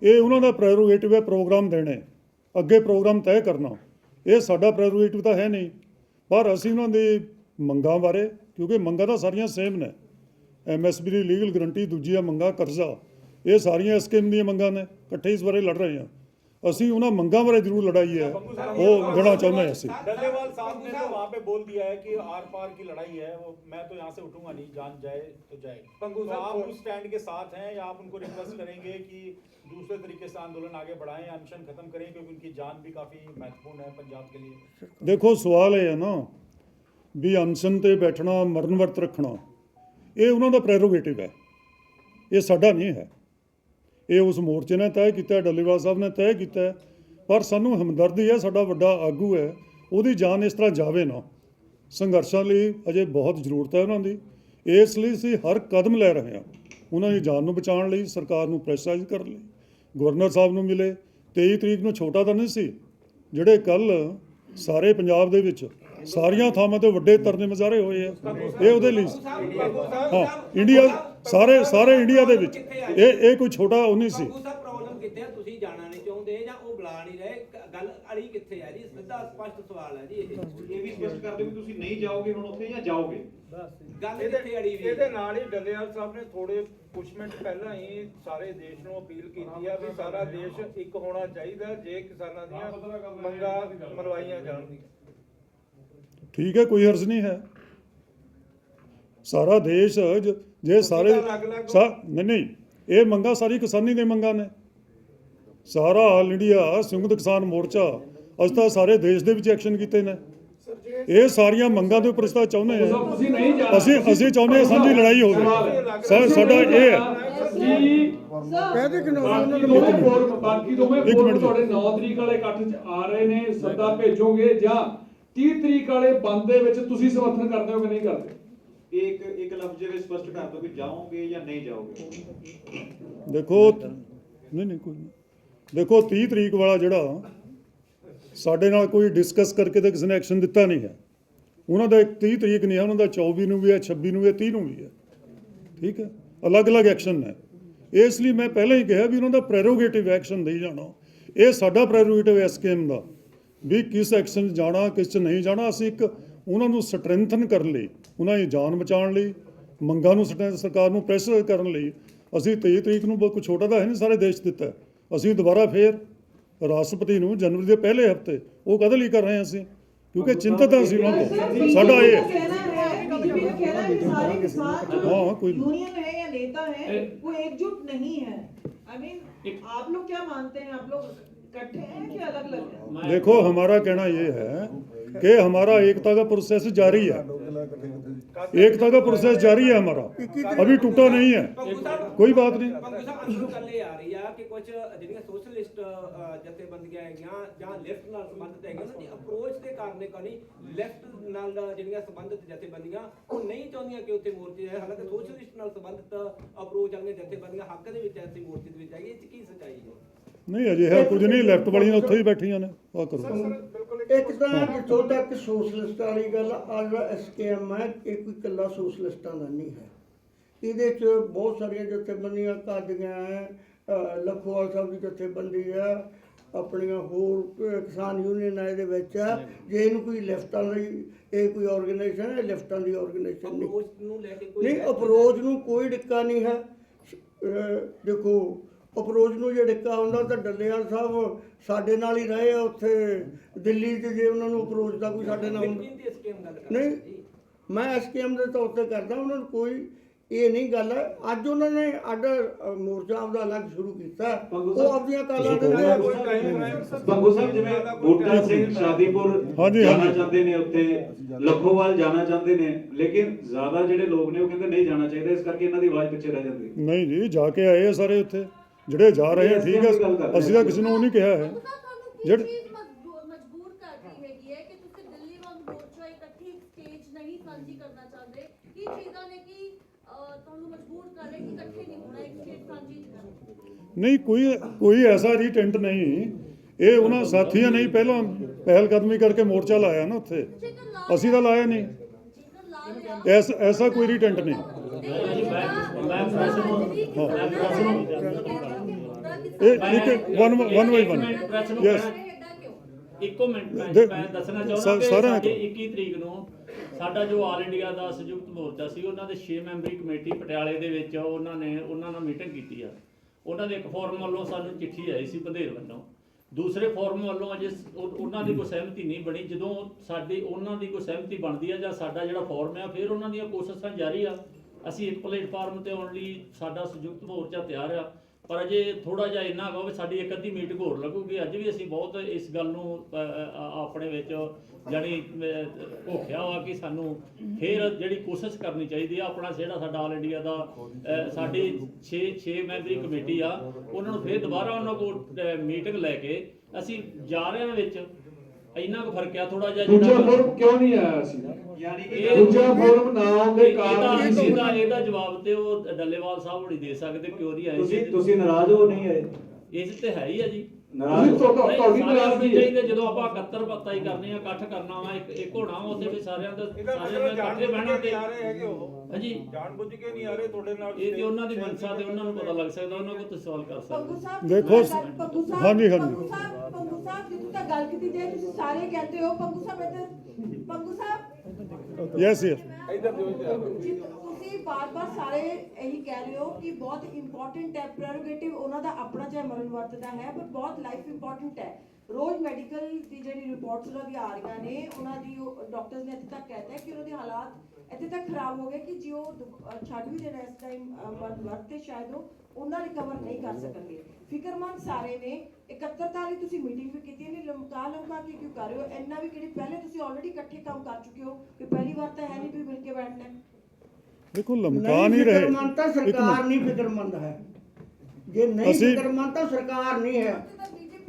A: ਇਹ ਉਹਨਾਂ ਦਾ ਪ੍ਰੈਰੋਗੇਟਿਵ ਹੈ ਪ੍ਰੋਗਰਾਮ ਦੇਣੇ। ਅੱਗੇ ਪ੍ਰੋਗਰਾਮ ਤੈਅ ਕਰਨਾ। ਇਹ ਸਾਡਾ ਪ੍ਰੈਰੋਗੇਟਿਵ ਤਾਂ ਹੈ ਨਹੀਂ। ਪਰ ਅਸੀਂ ਉਹਨਾਂ ਦੀ ਮੰਗਾਂ ਬਾਰੇ ਕਿਉਂਕਿ ਮੰਗਾਂ ਤਾਂ ਸਾਰੀਆਂ ਸੇਮ ਨੇ। ਐਮਐਸਪੀ ਦੀ ਲੀਗਲ ਗਰੰਟੀ ਦੂਜੀਆਂ ਮੰਗਾਂ ਕਰਜ਼ਾ। ਇਹ ਸਾਰੀਆਂ ਸਕੀਮ ਦੀਆਂ ਮੰਗਾਂ ਨੇ ਇਕੱਠੇ ਇਸ ਬਾਰੇ ਲੜ ਰਹੇ ਹਾਂ ਅਸੀਂ ਉਹਨਾਂ ਮੰਗਾਂ ਬਾਰੇ ਜ਼ਰੂਰ ਲੜਾਈ ਹੈ ਉਹ ਦੇਣਾ ਚਾਹੁੰਦੇ ਹਾਂ ਅਸੀਂ
E: डल्लेवाल साहब ने तो वहाँ पे बोल दिया है कि आर पार की लड़ाई है वो मैं तो यहाँ से उठूंगा नहीं जान जाए तो जाए
C: पंकु
E: तो
C: साहब,
E: आप
C: थोड़ा-
E: उस स्टैंड के साथ हैं या आप उनको रिक्वेस्ट करेंगे कि दूसरे तरीके से आंदोलन आगे बढ़ाएं या अनशन खत्म करें क्योंकि उनकी जान भी काफी महत्वपूर्ण है पंजाब के लिए
A: ਦੇਖੋ ਸਵਾਲ ਇਹ ਹੈ ਨਾ ਵੀ ਅਨਸ਼ਨ ਤੇ ਬੈਠਣਾ ਮਰਨ ਵਰਤ ਰੱਖਣਾ ਇਹ ਉਹਨਾਂ ਦਾ ਪ੍ਰੈਰੋਗੇਟਿਵ ਹੈ ਇਹ ਸਾਡਾ ਨਹੀਂ ਹੈ ਇਹ ਉਸ ਮੋਰਚੇ ਨੇ ਤੈਅ ਕੀਤਾ ਹੈ, ਡੱਲੇਵਾਲ ਸਾਹਿਬ ਨੇ ਤੈਅ ਕੀਤਾ। ਪਰ ਸਾਨੂੰ ਹਮਦਰਦੀ ਹੈ ਸਾਡਾ ਵੱਡਾ ਆਗੂ ਹੈ ਉਹਦੀ ਜਾਨ ਇਸ ਤਰ੍ਹਾਂ ਜਾਵੇ ਨਾ। ਸੰਘਰਸ਼ਾਂ ਲਈ ਅਜੇ ਬਹੁਤ ਜ਼ਰੂਰਤ ਹੈ ਉਹਨਾਂ ਦੀ। ਇਸ ਲਈ ਅਸੀਂ ਹਰ ਕਦਮ ਲੈ ਰਹੇ ਹਾਂ ਉਹਨਾਂ ਦੀ ਜਾਨ ਨੂੰ ਬਚਾਉਣ ਲਈ ਸਰਕਾਰ ਨੂੰ ਪ੍ਰੈਸ਼ਰਾਈਜ਼ ਕਰਨ ਲਈ। ਗਵਰਨਰ ਸਾਹਿਬ ਨੂੰ ਮਿਲੇ। 23 ਤਰੀਕ ਨੂੰ ਛੋਟਾ ਤਾਂ ਨਹੀਂ ਸੀ ਜਿਹੜੇ ਕੱਲ ਸਾਰੇ ਪੰਜਾਬ ਦੇ ਵਿੱਚ ਸਾਰੀਆਂ ਥਾਵਾਂ ਤੇ ਵੱਡੇ ਤਰਨੇ ਮਜ਼ਾਰੇ ਹੋਏ ਆ। ਇਹ ਉਹਦੇ ਲਈ ਹਾਂ ਇੰਡੀਆ ਸਾਰੇ ਸਾਰੇ ਇੰਡੀਆ ਦੇ ਵਿੱਚ। ਇਹ ਇਹ ਕੋਈ ਛੋਟਾ ਉਹ ਨਹੀਂ ਸੀ।
F: ਬਾਬੂ ਸਾਹਿਬ ਪ੍ਰੋਬਲਮ ਕਿੱਥੇ ਆ? ਤੁਸੀਂ ਜਾਣਾ ਨਹੀਂ ਚਾਹੁੰਦੇ ਜਾਂ ਉਹ ਬੁਲਾ ਨਹੀਂ ਰਹੇ? ਗ- ਗੱਲ ਅੜੀ ਕਿੱਥੇ ਹੈ ਜੀ? ਸਿੱਧਾ ਸਪਸ਼ਟ ਸਵਾਲ ਹੈ ਜੀ ਇਹ।
D: ਇਹ ਵੀ ਸਪਸ਼ਟ ਕਰ ਦਿਓ ਵੀ ਤੁਸੀਂ ਨਹੀਂ ਜਾਓਗੇ ਹੁਣ ਉੱਥੇ ਜਾਂ ਜਾਓਗੇ?
F: ਗੱਲ ਕਿੱਥੇ ਅੜੀ ਵੀ?
C: ਇਹਦੇ ਨਾਲ ਹੀ ਡੱਲੇਵਾਲ ਸਾਹਿਬ ਨੇ ਥੋੜੇ ਕੁਝ ਮਿੰਟ ਪਹਿਲਾਂ ਹੀ ਸਾਰੇ ਦੇਸ਼ ਨੂੰ ਅਪੀਲ ਕੀਤੀ ਆ ਵੀ ਸਾਰਾ ਦੇਸ਼ ਇੱਕ ਹੋਣਾ ਚਾਹੀਦਾ ਜੇ ਕਿਸਾਨਾਂ ਦੀਆਂ ਮੰਗਾਂ ਮਨਵਾਈਆਂ ਜਾਣਗੀਆਂ
A: ਠੀਕ ਹੈ ਕੋਈ ਹਰਜ਼ ਨਹੀਂ ਹੈ। ਸਾਰਾ ਦੇਸ਼ ਜ- ਜੇ ਸਾਰੇ ਸਾ- ਨਹੀਂ ਨਹੀਂ ਇਹ ਮੰਗਾ ਸਾਰੀ ਕਿਸਾਨੀ ਦੀ ਮੰਗਾਂ ਨੇ। ਸਾਰਾ ਆਲ ਇੰਡੀਆ ਸੰਯੁਕਤ ਕਿਸਾਨ ਮੋਰਚਾ ਅਸੀਂ ਤਾਂ ਸਾਰੇ ਦੇਸ਼ ਦੇ ਵਿੱਚ ਐਕਸ਼ਨ ਕੀਤੇ ਨੇ। ਇਹ ਸਾਰੀਆਂ ਮੰਗਾਂ ਦੇ ਉੱਪਰ ਅਸੀਂ ਚਾਹੁੰਦੇ
G: ਜਾਣਾ
A: ਅਸੀਂ ਅਸੀਂ ਚਾਹੁੰਦੇ ਹਾਂ ਸਾਂਝੀ ਲੜਾਈ ਹੋਵੇ ਸਾ- ਸਾਡਾ ਇਹ ਹੈ।
G: ਜੀ
B: ਕਹਿੰਦੇ ਕਿ ਨਾ
G: ਬਾਕੀ
B: ਉਹਨਾਂ
G: ਦੋਵੇਂ ਫੋਰਮ। ਤੁਹਾਡੇ 9 ਤਰੀਕ ਵਾਲੇ ਇਕੱਠ 'ਚ ਆ ਰਹੇ ਨੇ ਸੱਦਾ ਭੇਜੋਗੇ ਜਾਂ 30 ਤਰੀਕ ਵਾਲੇ ਬੰਦ ਦੇ ਵਿੱਚ ਤੁਸੀਂ ਸਮਰਥਨ ਕਰਦੇ ਹੋ ਕਿ ਨਹੀਂ ਕਰਦੇ?
D: ਇੱਕ ਇੱਕ ਲਫ਼ਜ਼ ਜਿਹੜੇ ਸਪਸ਼ਟ ਕਰ ਦਿਓ ਵੀ ਜਾਓਗੇ ਜਾਂ ਨਹੀਂ ਜਾਓਗੇ।
A: ਦੇਖੋ, ਨਹੀਂ ਨਹੀਂ, ਕੋਈ ਨਹੀਂ। ਦੇਖੋ 30 ਤਰੀਕ ਵਾਲਾ ਜਿਹੜਾ ਸਾਡੇ ਨਾਲ ਕੋਈ ਡਿਸਕਸ ਕਰਕੇ ਤਾਂ ਕਿਸੇ ਨੇ ਐਕਸ਼ਨ ਦਿੱਤਾ ਨਹੀਂ ਹੈ। ਉਹਨਾਂ ਦਾ ਇੱਕ 30 ਤਰੀਕ ਨਹੀਂ ਹੈ, ਉਹਨਾਂ ਦਾ 24 ਨੂੰ ਵੀ ਹੈ 26 ਨੂੰ ਵੀ ਹੈ 30 ਨੂੰ ਵੀ ਹੈ। ਠੀਕ ਹੈ? ਅਲੱਗ-ਅਲੱਗ ਐਕਸ਼ਨ ਹੈ ਇਸ ਲਈ ਮੈਂ ਪਹਿਲਾਂ ਹੀ ਕਿਹਾ ਵੀ ਉਹਨਾਂ ਦਾ ਪ੍ਰੈਰੋਗੇਟਿਵ ਐਕਸ਼ਨ ਨਹੀਂ ਜਾਣਾ। ਇਹ ਸਾਡਾ ਪ੍ਰੈਰੋਗੇਟਿਵ ਐਸਕੇਐਮ ਦਾ। ਵੀ ਕਿਸ ਐਕਸ਼ਨ 'ਚ ਜਾਣਾ, ਕਿਸ 'ਚ ਨਹੀਂ ਜਾਣਾ। ਅਸੀਂ ਇੱਕ ਉਹਨਾਂ ਨੂੰ ਸਟਰੈਂਥਨ ਕਰਨ ਲਈ ਉਹਨਾਂ ਦੀ ਜਾਨ ਬਚਾਉਣ ਲਈ ਮੰਗਾਂ ਨੂੰ ਸਟਰੈਂਥ ਸਰਕਾਰ ਨੂੰ ਪ੍ਰੈਸ਼ਰ ਕਰਨ ਲਈ ਅਸੀਂ 23 ਤਰੀਕ ਨੂੰ ਬਹੁਤ ਕੁਛ ਛੋਟਾ ਤਾਂ ਹੈ ਨਹੀਂ ਸਾਰੇ ਦੇਸ਼ 'ਚ ਦਿੱਤਾ ਹੈ। ਅਸੀਂ ਦੁਬਾਰਾ ਫੇਰ ਰਾਸ਼ਟਰਪਤੀ ਨੂੰ ਜਨਵਰੀ ਦੇ ਪਹਿਲੇ ਹਫਤੇ ਉਹ ਕਦੇ ਲਈ ਕਰ ਰਹੇ ਹਾਂ ਅਸੀਂ ਕਿਉਂਕਿ ਚਿੰਤਤ ਹਾਂ ਅਸੀਂ ਉਹਨਾਂ ਤੋਂ ਸਾਡਾ ਇਹ ਹੈ
H: कहना है बीजेपी का कहना है कि सारे किसान जो
A: हाँ, कोई-
H: यूनियन है या नेता है वो एकजुट नहीं है आई मीन आप लोग क्या मानते हैं आप लोग इकट्ठे हैं कि अलग अलग हैं
A: देखो हमारा कहना ये है कि हमारा एकता का प्रोसेस जारी है एकता का प्रोसेस जारी है हमारा अभी टूटा नहीं है
F: ਪੰਗੂ ਸਾਹਿਬ
A: कोई बात नहीं
F: ਪੰਗੂ ਸਾਹਿਬ ਅੰਦਰੋਂ ਗੱਲ ਇਹ ਆ ਰਹੀ ਆ ਕਿ ਕੁਝ ਜਿਹੜੀਆਂ ਸੋਸ਼ਲਿਸਟ ਅ, ਜਥੇਬੰਦੀਆਂ ਹੈਗੀਆਂ ਜਾਂ ਲੈਫਟ ਨਾਲ ਸੰਬੰਧਿਤ ਹੈਗੀਆਂ ਉਹਨਾਂ ਦੀ ਅਪਰੋਚ ਦੇ ਕਾਰਨ ਕਣੀ ਲੈਫਟ ਨਾਲ ਜਿਹੜੀਆਂ ਸੰਬੰਧਿਤ ਜਥੇਬੰਦੀਆਂ ਉਹ ਨਹੀਂ ਚਾਹੁੰਦੀਆਂ ਕਿ ਉੱਥੇ ਮੋਰਚੇ ਹੈ ਹਾਲਾਂਕਿ ਸੋਸ਼ਲਿਸਟ ਨਾਲ ਸੰਬੰਧਿਤ ਅਪਰੋਚ ਵਾਲੀਆਂ ਜਥੇਬੰਦੀਆਂ ਹੱਕ ਦੇ ਵਿੱਚ ਐਸੀ ਮੋਰਚੇ ਦੇ ਵਿੱਚ ਹੈਗੀ ਇਹ 'ਚ ਕੀ ਸੱਚਾਈ ਹੈ
A: ਨਹੀਂ ਅਜੇ ਹੈ ਕੁਝ ਨਹੀਂ ਲੈਫਟ ਵਾਲੀਆਂ ਉੱਥੇ ਹੀ ਬੈਠੀਆਂ ਨੇ। ਆ ਕਰੋ।
B: ਇੱਕ ਤਾਂ ਜਿੱਥੋਂ ਤੱਕ ਸੋਸ਼ਲਿਸਟ ਵਾਲੀ ਗੱਲ ਆ ਜਿਹੜਾ ਐਸਕੇਐਮ ਹੈ ਇਹ ਕੋਈ ਇਕੱਲਾ ਸੋਸ਼ਲਿਸਟਾਂ ਦਾ ਨਹੀਂ ਹੈ। ਇਹਦੇ 'ਚ ਬਹੁਤ ਸਾਰੀਆਂ ਜਥੇਬੰਦੀਆਂ ਕਾਦੀਆਂ ਹੈ ਅਹ ਲਖੋਵਾਲ ਸਾਹਿਬ ਦੀ ਜਥੇਬੰਦੀ ਹੈ ਆਪਣੀਆਂ ਹੋਰ ਕਿਸਾਨ ਯੂਨੀਅਨ ਹੈ ਇਹਦੇ ਵਿੱਚ ਹੈ। ਜੇ ਇਹਨੂੰ ਕੋਈ ਲੈਫਟਾਂ ਲਈ ਇਹ ਕੋਈ ਆਰਗੇਨਾਈਜੇਸ਼ਨ ਹੈ ਲੈਫਟਾਂ ਦੀ ਆਰਗੇਨਾਈਜੇਸ਼ਨ ਨਹੀਂ।
F: ਅਪਰੋਚ ਨੂੰ ਲੈ ਕੇ ਕੋਈ
B: ਨਹੀਂ ਅਪਰੋਚ ਨੂੰ ਕੋਈ ਡਿੱਕਾ ਨਹੀਂ ਹੈ। ਦੇਖੋ ਅਪਰੋਚ ਨੂੰ ਜੇ ਡਿੱਕਾ ਹੁੰਦਾ ਤਾਂ ਡੱਲੇਵਾਲ ਸਾਹਿਬ ਸਾਡੇ ਨਾਲ ਹੀ ਰਹੇ ਆ ਉੱਥੇ ਦਿੱਲੀ 'ਚ ਜੇ ਉਹਨਾਂ ਨੂੰ ਅਪਰੋਚ ਦਾ ਕੋਈ ਸਾਡੇ ਨਾਲ ਹੁੰਦਾ ਨਹੀਂ ਮੈਂ ਐਸਕੇਐਮ ਦੇ ਤੌਰ ਤੇ ਕਰਦਾ ਉਹਨਾਂ ਨੂੰ ਕੋਈ ਇਹ ਨਹੀਂ ਗੱਲ ਹੈ। ਅੱਜ ਉਹਨਾਂ ਨੇ ਅੱਡ ਮੋਰਚਾ ਆਪਦਾ ਅਲੱਗ ਸ਼ੁਰੂ ਕੀਤਾ। ਉਹ ਆਪਦੀਆਂ ਕਾਲਾਂ ਦੇ ਨਾਲ
D: ਬੰਗੂ ਸਾਹਿਬ ਜਿਵੇਂ ਬੂਟਾ ਸਿੰਘ ਸ਼ਾਦੀਪੁਰ ਜਾਣਾ। ਚਾਹੁੰਦੇ ਨੇ ਉੱਥੇ ਲੱਖੋਵਾਲ ਜਾਣਾ ਚਾਹੁੰਦੇ ਨੇ ਲੇਕਿਨ ਜ਼ਿਆਦਾ ਜਿਹੜੇ ਲੋਕ ਨੇ ਉਹ ਕਹਿੰਦੇ ਨਹੀਂ ਜਾਣਾ ਚਾਹੀਦਾ ਇਸ ਕਰਕੇ ਇਹਨਾਂ ਦੀ ਆਵਾਜ਼ ਪਿੱਛੇ ਰਹਿ ਜਾਂਦੀ
A: ਨਹੀਂ ਜੀ ਜਾ ਕੇ ਆਏ ਆ ਸਾਰੇ ਉੱਥੇ। ਜਿਹੜੇ ਜਾ ਰਹੇ ਆ ਠੀਕ ਹੈ ਅਸੀਂ ਤਾਂ ਕਿਸੇ ਨੂੰ ਉਹ ਨਹੀਂ ਕਿਹਾ ਹੈ। ਜਿਹੜੇ-
I: ਕੀ ਚੀਜ਼ ਮਜਬੂਰ ਮਜਬੂਰ ਕਰਦੀ ਹੈਗੀ ਹੈ ਕਿ ਤੁਸੀਂ ਦਿੱਲੀ ਵਾਂਗ ਮੋਰਚਾ ਇਕੱਠੀ ਸਟੇਜ ਨਹੀਂ ਸਾਂਝੀ ਕਰਨਾ ਚਾਹੁੰਦੇ? ਕੀ ਚੀਜ਼ਾਂ ਨੇ ਕਿ ਅਹ, ਤੁਹਾਨੂੰ ਮਜਬੂਰ ਕਰ ਰਹੇ ਕਿ ਇਕੱਠੇ ਨਹੀਂ ਹੋਣਾ ਇੱਕ ਸਟੇਜ ਸਾਂਝੀ ਨਹੀਂ ਕਰਨੀ?
A: ਨਹੀਂ ਕੋਈ ਕੋਈ ਐਸਾ ਰੀਟੈਂਟ ਨਹੀਂ। ਇਹ ਉਹਨਾਂ ਸਾਥੀਆਂ ਨੇ ਪਹਿਲਾਂ ਪਹਿਲ ਕਦਮੀ ਕਰਕੇ ਮੋਰਚਾ ਲਾਇਆ ਨਾ ਉੱਥੇ। ਅਸੀਂ ਤਾਂ ਲਾਇਆ ਨਹੀਂ। ਐਸ ਐਸਾ ਕੋਈ ਰੀਟੈਂਟ ਨਹੀਂ। ਇਹ ਇੱਕ one one by one yes
J: ਇੱਕੋ ਮਿੰਟ ਮੈਂ ਦੱਸਣਾ ਚਾਹੁੰਦਾ ਕਿ
A: ਸਾਰਿਆਂ
J: ਸਾਡੇ
A: ਨੂੰ।
J: 21 ਤਰੀਕ ਨੂੰ ਸਾਡਾ ਜੋ ਆਲ ਇੰਡੀਆ ਦਾ ਸੰਯੁਕਤ ਮੋਰਚਾ ਸੀ ਉਹਨਾਂ ਦੇ 6 ਮੈਂਬਰੀ ਕਮੇਟੀ ਪਟਿਆਲੇ ਦੇ ਵਿੱਚ ਉਹਨਾਂ ਨੇ ਉਹਨਾਂ ਨਾਲ ਮੀਟਿੰਗ ਕੀਤੀ ਆ। ਉਹਨਾਂ ਦੇ ਇੱਕ ਫੋਰਮ ਵੱਲੋਂ ਸਾਨੂੰ ਚਿੱਠੀ ਆਈ ਸੀ ਬੰਧੇਰ ਵੱਲੋਂ। ਦੂਸਰੇ ਫੋਰਮ ਵੱਲੋਂ ਅਜੇ ਉਹਨਾਂ ਦੀ ਕੋਈ ਸਹਿਮਤੀ ਨਹੀਂ ਬਣੀ। ਜਦੋਂ ਸਾਡੀ ਉਹਨਾਂ ਦੀ ਕੋਈ ਸਹਿਮਤੀ ਬਣਦੀ ਆ ਜਾਂ ਸਾਡਾ ਜਿਹੜਾ ਫੋਰਮ ਆ ਫਿਰ ਉਹਨਾਂ ਦੀਆਂ ਕੋਸ਼ਿਸ਼ਾਂ ਜਾਰੀ ਆ। ਅਸੀਂ ਇੱਕ ਪਲੇਟਫਾਰਮ ਤੇ ਆਉਣ ਲਈ ਸਾਡਾ ਸੰਯੁਕਤ ਮੋਰਚਾ ਤਿਆਰ ਆ। ਪਰ ਅਜੇ ਥੋੜਾ ਜਿਹਾ ਇੰਨਾ ਕਹੋ ਵੀ ਸਾਡੀ ਇੱਕ ਅੱਧੀ ਮੀਟਿੰਗ ਹੋਰ ਲੱਗੂਗੀ। ਅੱਜ ਵੀ ਅਸੀਂ ਬਹੁਤ ਇਸ ਗੱਲ ਨੂੰ ਆਪਣੇ ਵਿੱਚ ਜਾਨੀ ਭੋਖਿਆ ਹੋਆ ਕਿ ਸਾਨੂੰ ਫੇਰ ਜਿਹੜੀ ਕੋਸ਼ਿਸ਼ ਕਰਨੀ ਚਾਹੀਦੀ ਆ, ਆਪਣਾ ਜਿਹੜਾ ਸਾਡਾ ਆਲ ਇੰਡੀਆ ਦਾ ਸਾਡੀ 6 6 ਮੈਂਬਰੀ ਕਮੇਟੀ ਆ, ਉਹਨਾਂ ਨੂੰ ਫੇਰ ਦੁਬਾਰਾ ਉਹਨਾਂ ਕੋਲ ਮੀਟਿੰਗ ਲੈ ਕੇ ਅਸੀਂ ਜਾ ਰਹੇ ਹਾਂ ਵਿੱਚ। ਇੰਨਾ ਕੁ ਫ਼ਰਕ ਆ ਥੋੜਾ ਜਿਹਾ
G: ਦੂਜਾ ਫੋਰਮ ਕਿਉਂ ਨਹੀਂ ਆਇਆ ਸੀ?
D: ਯਾਨੀ ਕਿ
G: ਦੂਜਾ ਫੋਰਮ ਨਾ ਆਉਣ ਦੇ
J: ਇਹਦਾ
G: ਕਾਰਨ ਕੀ ਸੀ?
J: ਇਹਦਾ ਇਹਦਾ ਜਵਾਬ ਤੇ ਉਹ ਡੱਲੇਵਾਲ ਸਾਹਿਬ ਹੋਣੀ ਦੇ ਸਕਦੇ ਕਿਉਂ ਨਹੀਂ ਆਏ
D: ਤੁਸੀਂ
J: ਸੀ?
D: ਤੁਸੀਂ ਨਾਰਾਜ਼ ਹੋ ਨਹੀਂ ਆਏ?
J: ਇਸ ਤੇ ਹੈ ਹੀ ਆ ਜੀ।
D: ਨਾਰਾਜ਼
G: ਤੁਹਾਡੀ ਨਾਰਾਜ਼ਗੀ ਹੈ।
J: ਜਦੋਂ ਆਪਾਂ 71 ਪੱਤਾ ਹੀ ਕਰਨੇ ਆ ਇਕੱਠ ਕਰਨਾ ਵਾ ਇੱਕ ਇੱਕ ਹੋਣਾ ਉੱਥੇ ਵੀ ਸਾਰਿਆਂ ਦਾ ਸਾਰਿਆਂ ਦਾ ਇਕੱਠੇ ਬਹਿਣਾ ਤੇ
C: ਨਹੀਂ ਆ ਰਹੇ ਹੈਗੇ ਉਹ।
J: ਹਾਂਜੀ।
C: ਜਾਣ ਬੁੱਝ ਕੇ ਨਹੀਂ ਆ ਰਹੇ ਤੁਹਾਡੇ ਨਾਲ।
J: ਇਹ ਤੇ ਉਹਨਾਂ ਦੀ ਮਨਸਾ ਤੇ ਉਹਨਾਂ ਨੂੰ ਪਤਾ ਲੱਗ ਸਕਦਾ ਉਹਨਾਂ ਕੋਲ ਤੁਸੀਂ ਸਵਾਲ ਕਰ ਸਕਦੇ।
H: ਸਾਹਿਬ
A: ਦੇਖੋ, ਹਾਂਜੀ, ਹਾਂਜੀ।
H: ਪੰਗੂ ਸਾਹਿਬ ਪੰਗੂ ਸਾਹਿਬ ਜਿੱਥੇ ਤੱਕ ਗੱਲ ਕੀਤੀ ਜਾਏ ਤੁਸੀਂ ਸਾਰੇ ਕਹਿੰਦੇ ਹੋ ਪੰਗੂ ਸਾਹਿਬ ਇੱਧਰ ਪੰਗੂ ਸਾਹਿਬ?
A: ਯੈਸ ਯੈਸ
H: ਜੀ, ਤੁਸੀਂ ਬਾਰ-ਬਾਰ ਸਾਰੇ ਇਹੀ ਕਹਿ ਰਹੇ ਹੋ ਕਿ ਬਹੁਤ ਇੰਪੋਰਟੈਂਟ ਹੈ ਪ੍ਰੈਰੋਗੇਟਿਵ ਉਹਨਾਂ ਦਾ ਆਪਣਾ ਚਾਹੇ ਮਰਨ ਵਰਤ ਦਾ ਹੈ ਪਰ ਬਹੁਤ ਲਾਈਫ ਇੰਪੋਰਟੈਂਟ ਹੈ। ਰੋਜ਼ ਮੈਡੀਕਲ ਦੀ ਜਿਹੜੀ ਰਿਪੋਰਟਸ ਉਹਨਾਂ ਦੀ ਆ ਰਹੀਆਂ ਨੇ ਉਹਨਾਂ ਦੀ ਡਾਕਟਰਸ ਨੇ ਇੱਥੇ ਤੱਕ ਕਹਿਤਾ ਹੈ ਕਿ ਉਹਨਾਂ ਦੇ ਹਾਲਾਤ ਇੱਥੇ ਤੱਕ ਖਰਾਬ ਹੋ ਗਏ ਕਿ ਜੇ ਉਹ ਛੱਡ ਵੀ ਦੇਣ ਇਸ ਟਾਈਮ ਵਰਤ ਤੇ ਸ਼ਾਇਦ ਉਹ ਉਹਨਾਂ ਰਿਕਵਰ ਨਹੀਂ ਕਰ ਸਕਣਗੇ। ਫਿਕਰਮੰਦ ਸਾਰੇ ਨੇ 71 ਤਾਰੀਖ ਤੁਸੀਂ ਮੀਟਿੰਗ ਵੀ ਕੀਤੀ ਨਹੀਂ ਲਮਕਾ ਲਮਕਾ ਕੇ ਕਿਉਂ ਕਰ ਰਹੇ ਹੋ? ਇੰਨਾ ਵੀ ਕਿਹੜੀ ਪਹਿਲੇ ਤੁਸੀਂ ਆਲਰੇਡੀ ਇਕੱਠੇ ਕੰਮ ਕਰ ਚੁੱਕੇ ਹੋ ਕਿ ਪਹਿਲੀ ਵਾਰ ਤਾਂ ਹੈ ਨਹੀਂ ਵੀ ਮਿਲ ਕੇ ਬੈਠਣਾ।
A: ਦੇਖੋ ਲਮਕਾ ਨਹੀਂ ਰਹੇ।
B: ਫਿਕਰਮੰਦ ਤਾਂ ਸਰਕਾਰ ਨਹੀਂ ਫਿਕਰਮੰਦ ਹੈ। ਜੇ ਨਹੀਂ ਫਿਕਰਮੰਦ ਤਾਂ ਸਰਕਾਰ ਨਹੀਂ ਹੈ।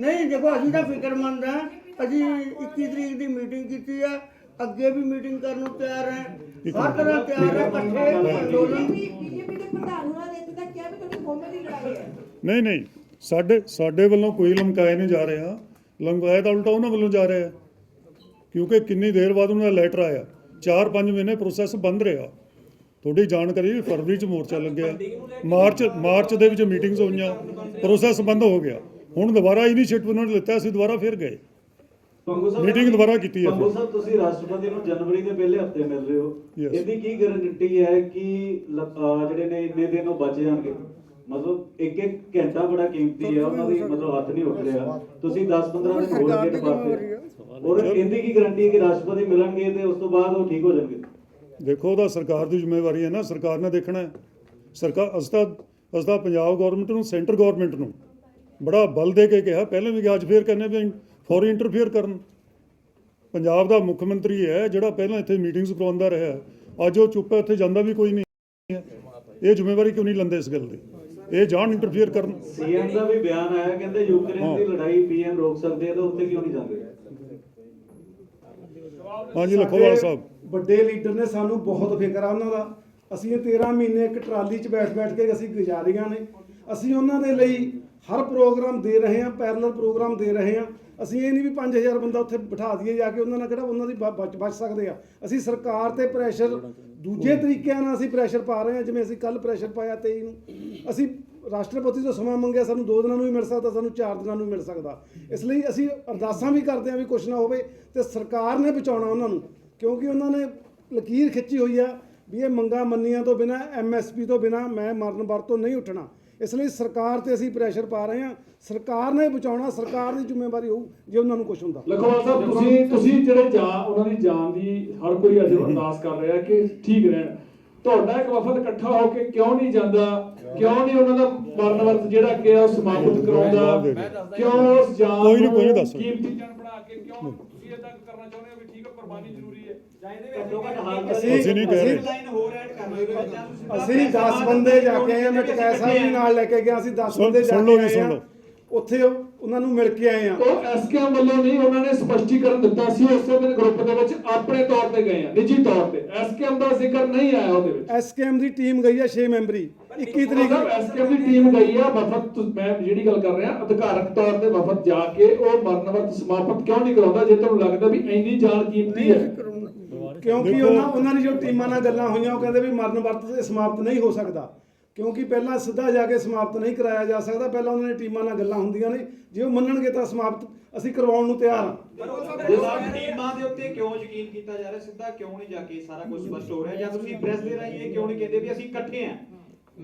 B: ਨਹੀਂ ਦੇਖੋ ਅਸੀਂ ਤਾਂ ਫਿਕਰਮੰਦ ਹਾਂ ਅਸੀਂ 21 ਤਰੀਕ ਦੀ ਮੀਟਿੰਗ ਕੀਤੀ ਹੈ ਅੱਗੇ ਵੀ ਮੀਟਿੰਗ ਕਰਨ ਨੂੰ ਤਿਆਰ ਹੈ ਹਰ। ਤਰ੍ਹਾਂ ਤਿਆਰ ਹੈ ਇਕੱਠੇ ਅੰਦੋਲਨ
H: ਬੀਜੇਪੀ ਦੇ ਪ੍ਰਧਾਨ ਉਹਨਾਂ ਨੇ ਇੱਥੇ ਤੱਕ ਕਿਹਾ ਵੀ ਤੁਹਾਡੀ ਕੌਮੇ ਦੀ ਲੜਾਈ ਹੈ
A: ਨਹੀਂ ਨਹੀਂ ਸਾਡੇ ਸਾਡੇ ਵੱਲੋਂ ਕੋਈ ਲਮਕਾਇਆ ਨਹੀਂ ਜਾ ਰਿਹਾ। ਲਮਕਾਇਆ ਤਾਂ ਉਲਟਾ ਉਹਨਾਂ ਵੱਲੋਂ ਜਾ ਰਿਹਾ। ਕਿਉਂਕਿ ਕਿੰਨੀ ਦੇਰ ਬਾਅਦ ਉਹਨਾਂ ਦਾ ਲੈਟਰ ਆਇਆ। 4-5 ਮਹੀਨੇ ਪ੍ਰੋਸੈਸ ਬੰਦ ਰਿਹਾ। ਤੁਹਾਡੀ ਜਾਣਕਾਰੀ ਫਰਵਰੀ ਚ ਮੋਰਚਾ ਲੱਗਿਆ। ਮਾਰਚ ਮਾਰਚ ਦੇ ਵਿੱਚ ਮੀਟਿੰਗਸ ਹੋਈਆਂ। ਪ੍ਰੋਸੈਸ ਬੰਦ ਹੋ ਗਿਆ। ਹੁਣ ਦੁਬਾਰਾ ਇਨੀਸ਼ੀਏਟਿਵ ਉਹਨਾਂ ਨੇ ਲਿੱਤਾ ਅਸੀਂ ਦੁਬਾਰਾ ਫਿਰ ਗਏ।
D: ਪੰਗੂ ਸਾਹਿਬ
A: Meeting ਦੁਬਾਰਾ ਕੀਤੀ ਹੈ
D: ਪੰਗੂ
A: ਫਿਰ।
D: ਸਾਹਿਬ ਤੁਸੀਂ ਰਾਸ਼ਟਰਪਤੀ ਨੂੰ ਜਨਵਰੀ ਦੇ ਪਹਿਲੇ ਹਫ਼ਤੇ ਮਿਲ ਰਹੇ ਹੋ. ਇਹਦੀ ਕੀ ਗਾਰੰਟੀ ਹੈ ਕਿ ਜਿਹੜੇ ਨੇ ਇੰਨੇ ਦਿਨ ਉਹ ਬਚ ਜਾਣਗੇ? ਮਤਲਬ ਇੱਕ ਇੱਕ ਘੰਟਾ ਬੜਾ ਕੀਮਤੀ ਹੈ ਉਹਨਾਂ ਦੀ ਮਤਲਬ ਹੱਥ ਨਹੀਂ ਉੱਠ ਰਿਹਾ। ਤੁਸੀਂ 10-15 ਦਿਨ ਹੋਰ ਅੱਗੇ ਪਾਤੇ ਔਰ ਇਹਦੀ ਕੀ ਗਾਰੰਟੀ ਹੈ ਕਿ ਰਾਸ਼ਟਰਪਤੀ ਮਿਲਣਗੇ ਤੇ ਉਸ ਤੋਂ ਬਾਅਦ ਉਹ ਠੀਕ ਹੋ ਜਾਣਗੇ?
A: ਦੇਖੋ ਉਹਦਾ ਸਰਕਾਰ ਦੀ ਜ਼ਿੰਮੇਵਾਰੀ ਹੈ ਨਾ ਸਰਕਾਰ ਨੇ ਦੇਖਣਾ ਹੈ। ਸਰਕਾਰ ਅਸਤਾ ਅਸਤਾ ਪੰਜਾਬ ਗਵਰਨਮੈਂਟ ਨੂੰ ਸੈਂਟਰ ਗਵਰਨਮੈਂਟ ਨੂੰ ਬੜਾ ਬਲ ਦੇ ਕੇ ਕਿਹਾ ਪਹਿਲਾਂ ਵੀ ਅੱਜ ਫੇਰ ਕਹਿੰਦੇ ਵੀ ਫੌਰੀ ਇੰਟਰਫੇਅਰ ਕਰਨ। ਪੰਜਾਬ ਦਾ ਮੁੱਖ ਮੰਤਰੀ ਹੈ ਜਿਹੜਾ ਪਹਿਲਾਂ ਇੱਥੇ ਮੀਟਿੰਗਸ ਕਰਵਾਉਂਦਾ ਰਿਹਾ ਅੱਜ ਉਹ ਚੁੱਪ ਹੈ ਉੱਥੇ ਜਾਂਦਾ ਵੀ ਕੋਈ ਨਹੀਂ ਹੈ। ਇਹ ਜ਼ਿੰਮੇਵਾਰੀ ਕਿਉਂ ਨਹੀਂ ਲੈਂਦੇ ਇਸ ਗੱਲ ਦੀ? ਇਹ ਜਾਣ ਇੰਟਰਫੇਅਰ ਕਰਨ।
D: ਸੀਐਮ ਦਾ ਵੀ ਬਿਆਨ ਆਇਆ ਕਹਿੰਦੇ ਯੂਕਰੇਨ ਦੀ ਲੜਾਈ ਪੀਐਮ ਰੋਕ ਸਕਦੇ ਆ ਤਾਂ ਉੱਥੇ ਕਿਉਂ ਨਹੀਂ ਜਾਂਦੇ?
A: ਹਾਂਜੀ ਲਖੋਵਾਲ ਸਾਹਿਬ।
K: ਵੱਡੇ ਲੀਡਰ ਨੇ ਸਾਨੂੰ ਬਹੁਤ ਫਿਕਰ ਆ ਉਹਨਾਂ ਦਾ। ਅਸੀਂ ਇਹ 13 ਮਹੀਨੇ ਇੱਕ ਟਰਾਲੀ 'ਚ ਬੈਠ ਬੈਠ ਕੇ ਅਸੀਂ ਗੁਜ਼ਾਰੀਆਂ ਨੇ। ਅਸੀਂ ਉਹਨਾਂ ਦੇ ਲਈ ਹਰ ਪ੍ਰੋਗਰਾਮ ਦੇ ਰਹੇ ਹਾਂ ਪੈਰਲਲ ਪ੍ਰੋਗਰਾਮ ਦੇ ਰਹੇ ਹਾਂ। ਅਸੀਂ ਇਹ ਨਹੀਂ ਵੀ 5000 ਬੰਦਾ ਉੱਥੇ ਬਿਠਾ ਦਈਏ ਜਾ ਕੇ, ਉਹਨਾਂ ਨਾਲ ਕਿਹੜਾ ਉਹਨਾਂ ਦੀ ਬ- ਬਚ ਬਚ ਸਕਦੇ ਆ। ਅਸੀਂ ਸਰਕਾਰ ਤੇ ਪ੍ਰੈਸ਼ਰ ਦੂਜੇ ਤਰੀਕਿਆਂ ਨਾਲ ਅਸੀਂ ਪ੍ਰੈਸ਼ਰ ਪਾ ਰਹੇ ਹਾਂ, ਜਿਵੇਂ ਅਸੀਂ ਕੱਲ ਪ੍ਰੈਸ਼ਰ ਪਾਇਆ 23 ਨੂੰ। ਅਸੀਂ ਰਾਸ਼ਟਰਪਤੀ ਤੋਂ ਸਮਾਂ ਮੰਗਿਆ, ਸਾਨੂੰ 2 ਦਿਨਾਂ ਨੂੰ ਵੀ ਮਿਲ ਸਕਦਾ, ਸਾਨੂੰ 4 ਦਿਨਾਂ ਨੂੰ ਵੀ ਮਿਲ ਸਕਦਾ। ਇਸ ਲਈ ਅਸੀਂ ਅਰਦਾਸਾਂ ਵੀ ਕਰਦੇ ਹਾਂ ਵੀ ਕੁਝ ਨਾ ਹੋਵੇ ਤੇ ਸਰਕਾਰ ਨੇ ਬਚਾਉਣਾ ਉਹਨਾਂ ਨੂੰ, ਕਿਉਂਕਿ ਉਹਨਾਂ ਨੇ ਲਕੀਰ ਖਿੱਚੀ ਹੋਈ ਆ ਵੀ ਇਹ ਮੰਗਾ ਮੰਨੀਆਂ ਤੋਂ ਬਿਨਾ ਐਮਐਸਪੀ ਤੋਂ ਬਿਨਾ ਮੈਂ ਮਰਨ ਵਰ ਤੋਂ ਨਹੀਂ ਉੱਠਣਾ। ਇਸ ਲਈ ਸਰਕਾਰ ਤੇ ਅਸੀਂ ਪ੍ਰੈਸ਼ਰ ਪਾ ਰਹੇ ਹਾਂ। ਸਰਕਾਰ ਨੇ ਬਚਾਉਣਾ ਸਰਕਾਰ ਦੀ ਜ਼ਿੰਮੇਵਾਰੀ ਹੋਊ ਜੇ ਉਹਨਾਂ ਨੂੰ ਕੁਝ ਹੁੰਦਾ।
G: ਲਖਵਾਲ ਸਾਹਿਬ ਤੁਸੀਂ ਤੁਸੀਂ ਜਿਹੜੇ ਜਾਨ ਉਹਨਾਂ ਦੀ ਜਾਨ ਦੀ ਹਰ ਕੋਈ ਅੱਜ ਅਰਦਾਸ ਕਰ ਰਿਹਾ ਕਿ ਠੀਕ ਰਹਿਣ। ਤੁਹਾਡਾ ਇੱਕ ਵਫਦ ਇਕੱਠਾ ਹੋ ਕੇ ਕਿਉਂ ਨਹੀਂ ਜਾਂਦਾ? ਕਿਉਂ ਨਹੀਂ ਉਹਨਾਂ ਦਾ ਮਰਨ ਵਰਤ ਜਿਹੜਾ ਕਿ ਉਹ ਸਮਾਪਤ ਕਰਾਉਂਦਾ? ਕਿਉਂ ਉਸ ਜਾਨ
A: ਨੀ।
G: ਕੀਮਤੀ ਜਾਨ ਬਣਾ ਕੇ ਕਿਉਂ ਤੁਸੀਂ ਇਦਾਂ ਕਰਨਾ ਚਾਹੁੰਦੇ ਹੋ ਵੀ ਠੀਕ ਹੈ ਕੁਰਬਾਨੀ ਜ਼ਰੂਰੀ ਹੈ?
A: ਅਸੀਂ ਨਹੀਂ ਕਹਿ ਰਹੇ।
K: ਅਸੀਂ 10 ਬੰਦੇ ਜਾ ਕੇ ਆਏ ਹਾਂ ਮੈਂ ਟਕੈ ਸਾਹਿਬ ਵੀ ਨਾਲ ਲੈ ਕੇ ਗਿਆ ਅਸੀਂ 10
A: ਸੁਣ-
K: ਬੰਦੇ ਜਾ
A: ਸੁਣ
K: ਕੇ ਆਏ
A: ਲਓ।
K: ਉੱਥੇ ਉਹ- ਉਹਨਾਂ ਨੂੰ ਮਿਲ ਕੇ ਆਏ ਆ।
G: ਉਹ ਐਸਕੇਐਮ ਵੱਲੋਂ ਨਹੀਂ ਉਹਨਾਂ ਨੇ ਸਪਸ਼ਟੀਕਰਨ ਦਿੱਤਾ ਸੀ ਉਸੇ ਦਿਨ ਗਰੁੱਪ ਦੇ ਵਿੱਚ ਆਪਣੇ ਤੌਰ ਤੇ ਗਏ ਆ ਨਿੱਜੀ ਤੌਰ ਤੇ। ਐਸਕੇਐਮ ਦਾ ਜ਼ਿਕਰ ਨਹੀਂ ਆਇਆ ਉਹਦੇ ਵਿੱਚ।
K: ਐਸਕੇਐਮ ਦੀ ਟੀਮ ਗਈ ਆ 6 ਮੈਂਬਰੀ। 21 ਤਰੀਕ
G: ਮਤਲਬ ਐਸਕੇਐਮ ਦੀ ਟੀਮ ਗਈ ਆ ਵਫਦ ਮੈਂ ਜਿਹੜੀ ਗੱਲ ਕਰ ਰਿਹਾ ਅਧਿਕਾਰਕ ਤੌਰ ਤੇ ਵਫਦ ਜਾ ਕੇ ਉਹ ਮਰਨ ਵਰਤ ਸਮਾਪਤ ਕਿਉਂ ਨਹੀਂ ਕਰਾਉਂਦਾ ਜੇ ਤੁਹਾਨੂੰ ਲੱਗਦਾ ਵੀ ਇੰਨੀ ਜਾਨ ਕੀਮਤੀ ਹੈ?
K: ਕਿਉਂਕਿ ਉਹਨਾਂ ਉਹਨਾਂ ਦੀ ਜੋ ਟੀਮਾਂ ਨਾਲ ਗੱਲਾਂ ਹੋਈਆਂ ਉਹ ਕਹਿੰਦੇ ਵੀ ਮਰਨ ਵਰਤ ਤੇ ਸਮਾਪਤ ਨਹੀਂ ਹੋ ਸਕਦਾ। ਕਿਉਂਕਿ ਪਹਿਲਾਂ ਸਿੱਧਾ ਜਾ ਕੇ ਸਮਾਪਤ ਨਹੀਂ ਕਰਾਇਆ ਜਾ ਸਕਦਾ ਪਹਿਲਾਂ ਉਹਨਾਂ ਨੇ ਟੀਮਾਂ ਨਾਲ ਗੱਲਾਂ ਹੁੰਦੀਆਂ ਨੇ। ਜੇ ਉਹ ਮੰਨਣਗੇ ਤਾਂ ਸਮਾਪਤ ਅਸੀਂ ਕਰਵਾਉਣ ਨੂੰ ਤਿਆਰ ਹਾਂ।
E: ਟੀਮਾਂ ਦੇ ਉੱਤੇ ਕਿਉਂ ਯਕੀਨ ਕੀਤਾ ਜਾ ਰਿਹਾ? ਸਿੱਧਾ ਕਿਉਂ ਨਹੀਂ ਜਾ ਕੇ ਸਾਰਾ ਕੁਝ ਸਪਸ਼ਟ ਹੋ ਰਿਹਾ? ਜਾਂ ਤੁਸੀਂ ਪ੍ਰੈਸ ਦੇ ਰਾਹੀਂ ਇਹ ਕਿਉਂ ਨਹੀਂ ਕਹਿੰਦੇ ਵੀ ਅਸੀਂ ਇਕੱਠੇ ਹਾਂ?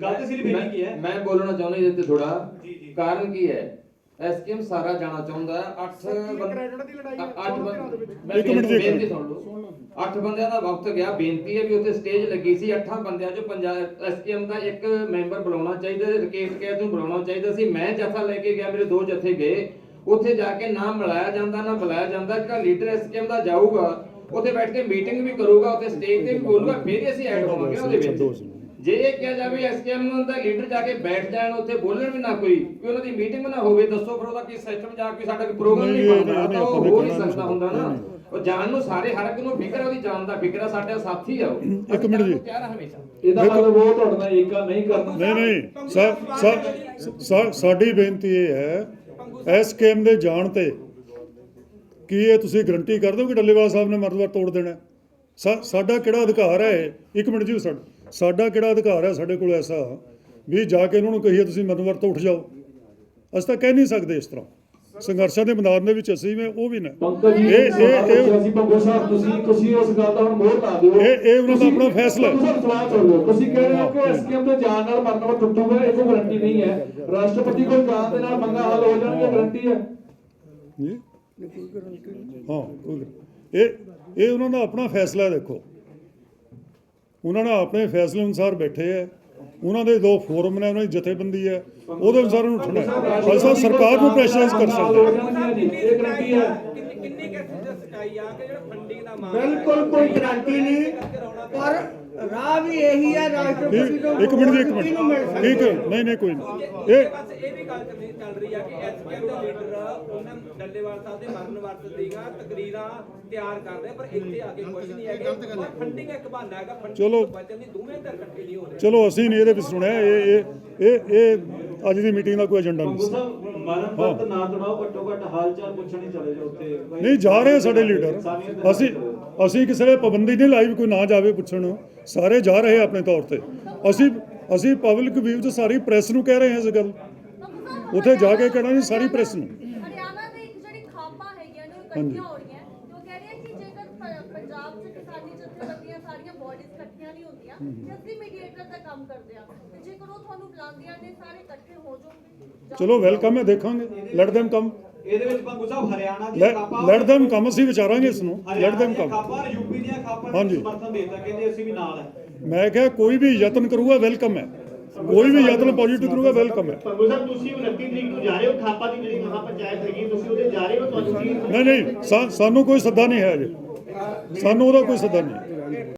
E: ਗੱਲ ਤਾਂ ਸਿਰਫ ਇੰਨੀ ਕੀ ਹੈ?
L: ਮੈਂ ਬੋਲਣਾ ਚਾਹੁੰਦਾ ਇਹਦੇ ਤੇ ਥੋੜਾ
E: ਜੀ, ਜੀ।
L: ਕਾਰਨ ਕੀ ਹੈ? ਐਸਕੇਐਮ ਸਾਰਾ ਜਾਣਾ ਚਾਹੁੰਦਾ ਹੈ। 8
K: ਕ੍ਰੈਡਿਟ ਦੀ ਲੜਾਈ ਹੈ,
L: ਅੱਠ
K: ਚੌਦਾਂ
L: ਬੰਦੇ
K: ਦੇ ਵਿੱਚ।
L: ਮੈਂ
A: ਇੱਕ ਮਿੰਟ ਜੀ,
L: ਬੇਨਤੀ ਸੁਣ ਲਓ। ਅੱਠ ਬੰਦਿਆਂ ਦਾ ਵਕਤ ਗਿਆ। ਬੇਨਤੀ ਹੈ ਵੀ ਉੱਥੇ ਸਟੇਜ ਲੱਗੀ ਸੀ। ਅੱਠਾਂ ਬੰਦਿਆਂ ਚੋਂ ਪੰਜਾਬ ਐਸਕੇਐਮ ਦਾ ਇੱਕ ਮੈਂਬਰ ਬੁਲਾਉਣਾ ਚਾਹੀਦਾ ਸੀ ਰਕੇਸ਼ ਕੈਦ ਨੂੰ ਬੁਲਾਉਣਾ ਚਾਹੀਦਾ ਸੀ। ਮੈਂ ਜਥਾ ਲੈ ਕੇ ਗਿਆ। ਮੇਰੇ ਦੋ ਜਥੇ ਗਏ। ਉੱਥੇ ਜਾ ਕੇ ਨਾ ਮਿਲਾਇਆ ਜਾਂਦਾ ਨਾ ਬੁਲਾਇਆ ਜਾਂਦਾ। ਜਿਹੜਾ ਲੀਡਰ ਐਸਕੇਐਮ ਦਾ ਜਾਊਗਾ ਉੱਥੇ ਬੈਠ ਕੇ ਮੀਟਿੰਗ ਵੀ ਕਰੂਗਾ। ਉੱਥੇ ਸਟੇਜ ਤੇ ਵੀ ਬੋਲੂਗਾ। ਫਿਰ ਅਸੀਂ ਐਡ ਹੋਵਾਂਗੇ ਉਹਦੇ ਵਿੱਚ। ਜੇ ਇਹ ਕਿਹਾ ਜਾਵੇ ਐਸਕੇਐਮ ਦਾ ਲੀਡਰ ਜਾ ਕੇ ਬੈਠ ਜਾਣ ਉੱਥੇ ਬੋਲਣ ਵੀ ਨਾ ਕੋਈ ਕਿ ਉਹਨਾਂ ਦੀ ਮੀਟਿੰਗ ਨਾ ਹੋਵੇ ਦੱਸੋ ਫਿਰ ਉਹਦਾ ਕੀ ਸਿਸਟਮ ਜਾ ਕੇ ਸਾਡਾ ਕੋਈ ਪ੍ਰੋਗਰਾਮ
A: ਨਹੀਂ,
L: ਬਣਦਾ ਤਾਂ ਉਹ ਹੋ ਨਹੀਂ ਸਕਦਾ ਹੁੰਦਾ ਨਾ। ਉਹ ਜਾਨ ਨੂੰ ਸਾਰੇ ਹਰ ਇੱਕ ਨੂੰ ਫਿਕਰ ਉਹਦੀ ਜਾਨ ਦਾ ਫਿਕਰ ਹੈ ਸਾਡੇ ਸਾਥੀ ਆ ਉਹ।
A: ਇੱਕ ਮਿੰਟ ਜੀ।
L: ਆ
G: ਇਹਦਾ ਮਤਲਬ ਉਹ ਤੁਹਾਡੇ ਨਾਲ ਏਕਾ ਨਹੀਂ ਕਰਨਾ।
A: ਨਹੀਂ ਨਹੀਂ ਸਾਡੀ ਬੇਨਤੀ ਇਹ ਹੈ ਸਕੀਮ ਦੇ ਜਾਣ ਤੇ ਕੀ ਇਹ ਤੁਸੀਂ ਗਰੰਟੀ ਕਰ ਦਿਓ ਕਿ ਡੱਲੇਵਾਲ ਸਾਹਿਬ ਨੇ ਮਰਦਵਾਰ ਤੋੜ ਦੇਣਾ? ਸਾਡਾ ਕਿਹੜਾ ਅਧਿਕਾਰ ਹੈ? ਇੱਕ ਮਿੰਟ ਜੀ ਸਾਡਾ ਸਾਡਾ ਕਿਹੜਾ ਅਧਿਕਾਰ ਹੈ ਸਾਡੇ ਕੋਲ ਐਸਾ? ਵੀ ਜਾ ਕੇ ਉਹਨਾਂ ਨੂੰ ਕਹੀਏ ਤੁਸੀਂ ਮਰਦਵਾਰ ਤੋਂ ਉੱਠ ਜਾਓ। ਅਸੀਂ ਤਾਂ ਕਹਿ ਨਹੀਂ ਸਕਦੇ ਇਸ ਤਰ੍ਹਾਂ। ਸੰਘਰਸ਼ਾਂ ਦੇ ਮੈਦਾਨ ਦੇ ਵਿੱਚ ਅਸੀਂ ਵੀ ਉਹ ਵੀ ਨੇ। ਇਹ ਇਹ ਇਹ
G: ਅਸੀਂ ਪੰਗੂ ਸਾਹਿਬ ਤੁਸੀਂ ਤੁਸੀਂ ਉਸ ਗੱਲ ਦਾ ਹੁਣ ਮੋਹਰ ਲਾ ਦਿਓ।
A: ਇਹ- ਇਹ ਉਹਨਾਂ ਦਾ ਆਪਣਾ ਫੈਸਲਾ ਹੈ।
G: ਤੁਸੀਂ ਸਵਾਲ ਕਹਿ ਰਹੇ ਹੋ ਕਿ ਐਸਕੇਐਮ ਦੇ ਜਾਣ ਨਾਲ ਮਰਨਵਾ ਟੁੱਟੂਗਾ ਇਹ ਕੋਈ ਗਾਰੰਟੀ ਨਹੀਂ ਹੈ। ਰਾਸ਼ਟਰਪਤੀ ਕੋਲ ਜਾਣ ਦੇ ਨਾਲ ਮੰਗਾ ਹੱਲ ਹੋ ਜਾਣਗੇ ਗਾਰੰਟੀ ਹੈ।
A: ਜੀ ਹਾਂ ਇਹ ਇਹ ਉਹਨਾਂ ਦਾ ਆਪਣਾ ਫੈਸਲਾ ਦੇਖੋ। ਉਹਨਾਂ ਨੇ ਆਪਣੇ ਫੈਸਲੇ ਅਨੁਸਾਰ ਬੈਠੇ ਹੈ ਉਹਨਾਂ ਦੇ ਦੋ ਫੋਰਮ ਨੇ, ਉਹਨਾਂ ਦੀ ਜਥੇਬੰਦੀ ਹੈ ਉਹਦੇ ਅਨੁਸਾਰ ਉਹਨੂੰ ਉੱਠਣਾ ਹੈ। ਸਰਕਾਰ ਨੂੰ ਪ੍ਰੈਸ਼ਰਾਈਜ਼ ਕਰ ਸਕਦੇ
B: ਬਿਲਕੁਲ ਕੋਈ ਗਰੰਟੀ ਨਹੀਂ, ਪਰ ਰਾਹ ਵੀ ਇਹੀ ਹੈ ਰਾਸ਼ਟਰਪਤੀ
A: ਠੀਕ
B: ਤੋਂ
A: ਇੱਕ ਮਿੰਟ ਜੀ ਇੱਕ
B: ਕਿਹਨੂੰ ਮਿਲ
A: ਮਿੰਟ
B: ਸਕਦਾ।
A: ਠੀਕ ਹੈ ਨਹੀਂ ਨਹੀਂ ਕੋਈ ਨਹੀਂ।
F: ਇਹ
A: ਇਹ
F: ਬਸ ਇਹ ਵੀ ਗੱਲ ਕਰਨੀ ਚੱਲ ਰਹੀ ਆ ਕਿ ਐਸਪੀਐਮ ਦੇ ਲੀਡਰ ਉਹਨਾਂ ਡੱਲੇਵਾਲ ਸਾਹਿਬ ਦੇ ਮਰਨ ਵਰਤ ਦੀਆਂ ਤਕਰੀਰਾਂ ਤਿਆਰ ਕਰਦੇ ਆ, ਪਰ ਇੱਥੇ ਆ ਕੇ ਕੁਝ ਨਹੀਂ ਹੈਗਾ। ਫੰਡਿੰਗ ਇੱਕ ਬਹਾਨਾ ਹੈਗਾ ਫੰਡਿੰਗ
A: ਚਲੋ।
F: ਤੋਂ ਬਚਣ ਦੀ ਦੋਵੇਂ ਧਿਰ ਇਕੱਠੇ ਨਹੀਂ ਹੋ ਰਹੇ।
A: ਚਲੋ ਅਸੀਂ ਨਹੀਂ ਇਹਦੇ ਵਿੱਚ ਸੁਣਿਆ ਇਹ ਇਹ ਇਹ ਇਹ ਅੱਜ ਦੀ ਮੀਟਿੰਗ ਦਾ ਕੋਈ ਏਜੰਡਾ ਨਹੀਂ। ਸੀ
D: ਸਾਹਿਬ ਨਾ ਤੜਾਓ ਘੱਟੋ ਘੱਟ ਹਾਲ ਚਾਲ ਪੁੱਛਣ ਹੀ ਚਲੇ ਜਾਓ ਉੱਥੇ।
A: ਨਹੀਂ ਜਾ ਰਹੇ ਆ ਸਾਡੇ ਲੀਡਰ ਅਸੀਂ ਅਸੀਂ ਕਿਸੇ ਨੇ ਪਾਬੰਦੀ ਨਹੀਂ ਲਾਈ ਵੀ ਕੋਈ ਨਾ ਜਾਵੇ ਪੁੱਛਣ ਸਾਰੇ ਜਾ ਰਹੇ ਆ ਆਪਣੇ ਤੌਰ ਤੇ। ਅਸੀਂ ਅਸੀਂ ਪਬਲਿਕ ਵੀਵ ਚ ਸਾਰੀ ਪ੍ਰੈਸ ਨੂੰ ਕਹਿ ਰਹੇ ਹਾਂ ਇਸ ਗੱਲ। ਉੱਥੇ ਜਾ ਕੇ ਕਹਿਣਾ ਨਹੀਂ ਸਾਰੀ ਪ੍ਰੈਸ ਨੂੰ।
I: ਹਰਿਆਣਾ ਦੇ ਇੱਕ ਜਿਹੜੀ ਖਾਪਾਂ ਹੈਗੀਆਂ ਨੇ ਉਹ ਇਕੱਠੀਆਂ ਹੋ ਰਹੀਆਂ ਤੇ ਉਹ ਕਹਿ ਰਹੇ ਆ ਕਿ ਜੇਕਰ ਪ- ਪੰਜਾਬ 'ਚ ਕਿਸਾਨੀ ਜਥੇਬੰਦੀਆਂ ਸਾਰੀਆਂ ਬਾਡੀਜ਼ ਇਕੱਠੀਆਂ ਨਹੀਂ ਹੁੰਦੀਆਂ ਤੇ ਅਸੀਂ ਮੀਡੀਏਟਰ ਦਾ ਕੰਮ ਕਰਦੇ ਆ ਤੇ ਜੇਕਰ ਉਹ ਤੁਹਾਨੂੰ ਬੁਲਾਉਂਦੀਆਂ ਨੇ ਸਾਰੇ ਇਕੱਠੇ ਹੋ ਜਾਓਗੇ।
A: ਚਲੋ ਵੈਲਕਮ ਹੈ ਦੇਖਾਂਗੇ। ਲੈਟ them ਕਮ
E: ਇਹਦੇ ਵਿੱਚ ਪੰਗੂ sahib Haryana
A: let them come ਅਸੀਂ ਵਿਚਾਰਾਂਗੇ ਇਸ ਨੂੰ ਲੈਟ them ਕਮ
E: ਖਾਪਾਂ ਯੂਪੀ ਦੀਆਂ ਖਾਪਾਂ
A: ਹਾਂਜੀ।
E: ਸਮਰਥਨ ਦੇਤਾ ਕਹਿੰਦੇ ਅਸੀਂ ਵੀ ਨਾਲ ਹੈ।
A: ਮੈਂ ਕਿਹਾ ਕੋਈ ਵੀ ਯਤਨ ਕਰੂਗਾ ਵੈਲਕਮ ਹੈ। ਕੋਈ ਵੀ ਯਤਨ ਪੋਜ਼ਿਟਿਵ ਕਰੂਗਾ ਵੈਲਕਮ ਹੈ।
M: ਪੰਗੂ ਸਾਹਿਬ ਤੁਸੀਂ 29 ਤਰੀਕ ਨੂੰ ਜਾ ਰਹੇ ਹੋ ਥਾਪਾ ਦੀ ਜਿਹੜੀ ਮਹਾ ਪੰਚਾਇਤ ਹੈਗੀ ਤੁਸੀਂ ਉਹਦੇ ਜਾ ਰਹੇ ਹੋ ਤੁਹਾਨੂੰ ਕੀ
A: ਨਹੀਂ ਨਹੀਂ ਸਾਨੂੰ ਕੋਈ ਸੱਦਾ ਨਹੀਂ ਹੈ ਅਜੇ। ਸਾਨੂੰ ਉਹਦਾ ਕੋਈ ਸੱਦਾ ਨਹੀਂ ਹੈ।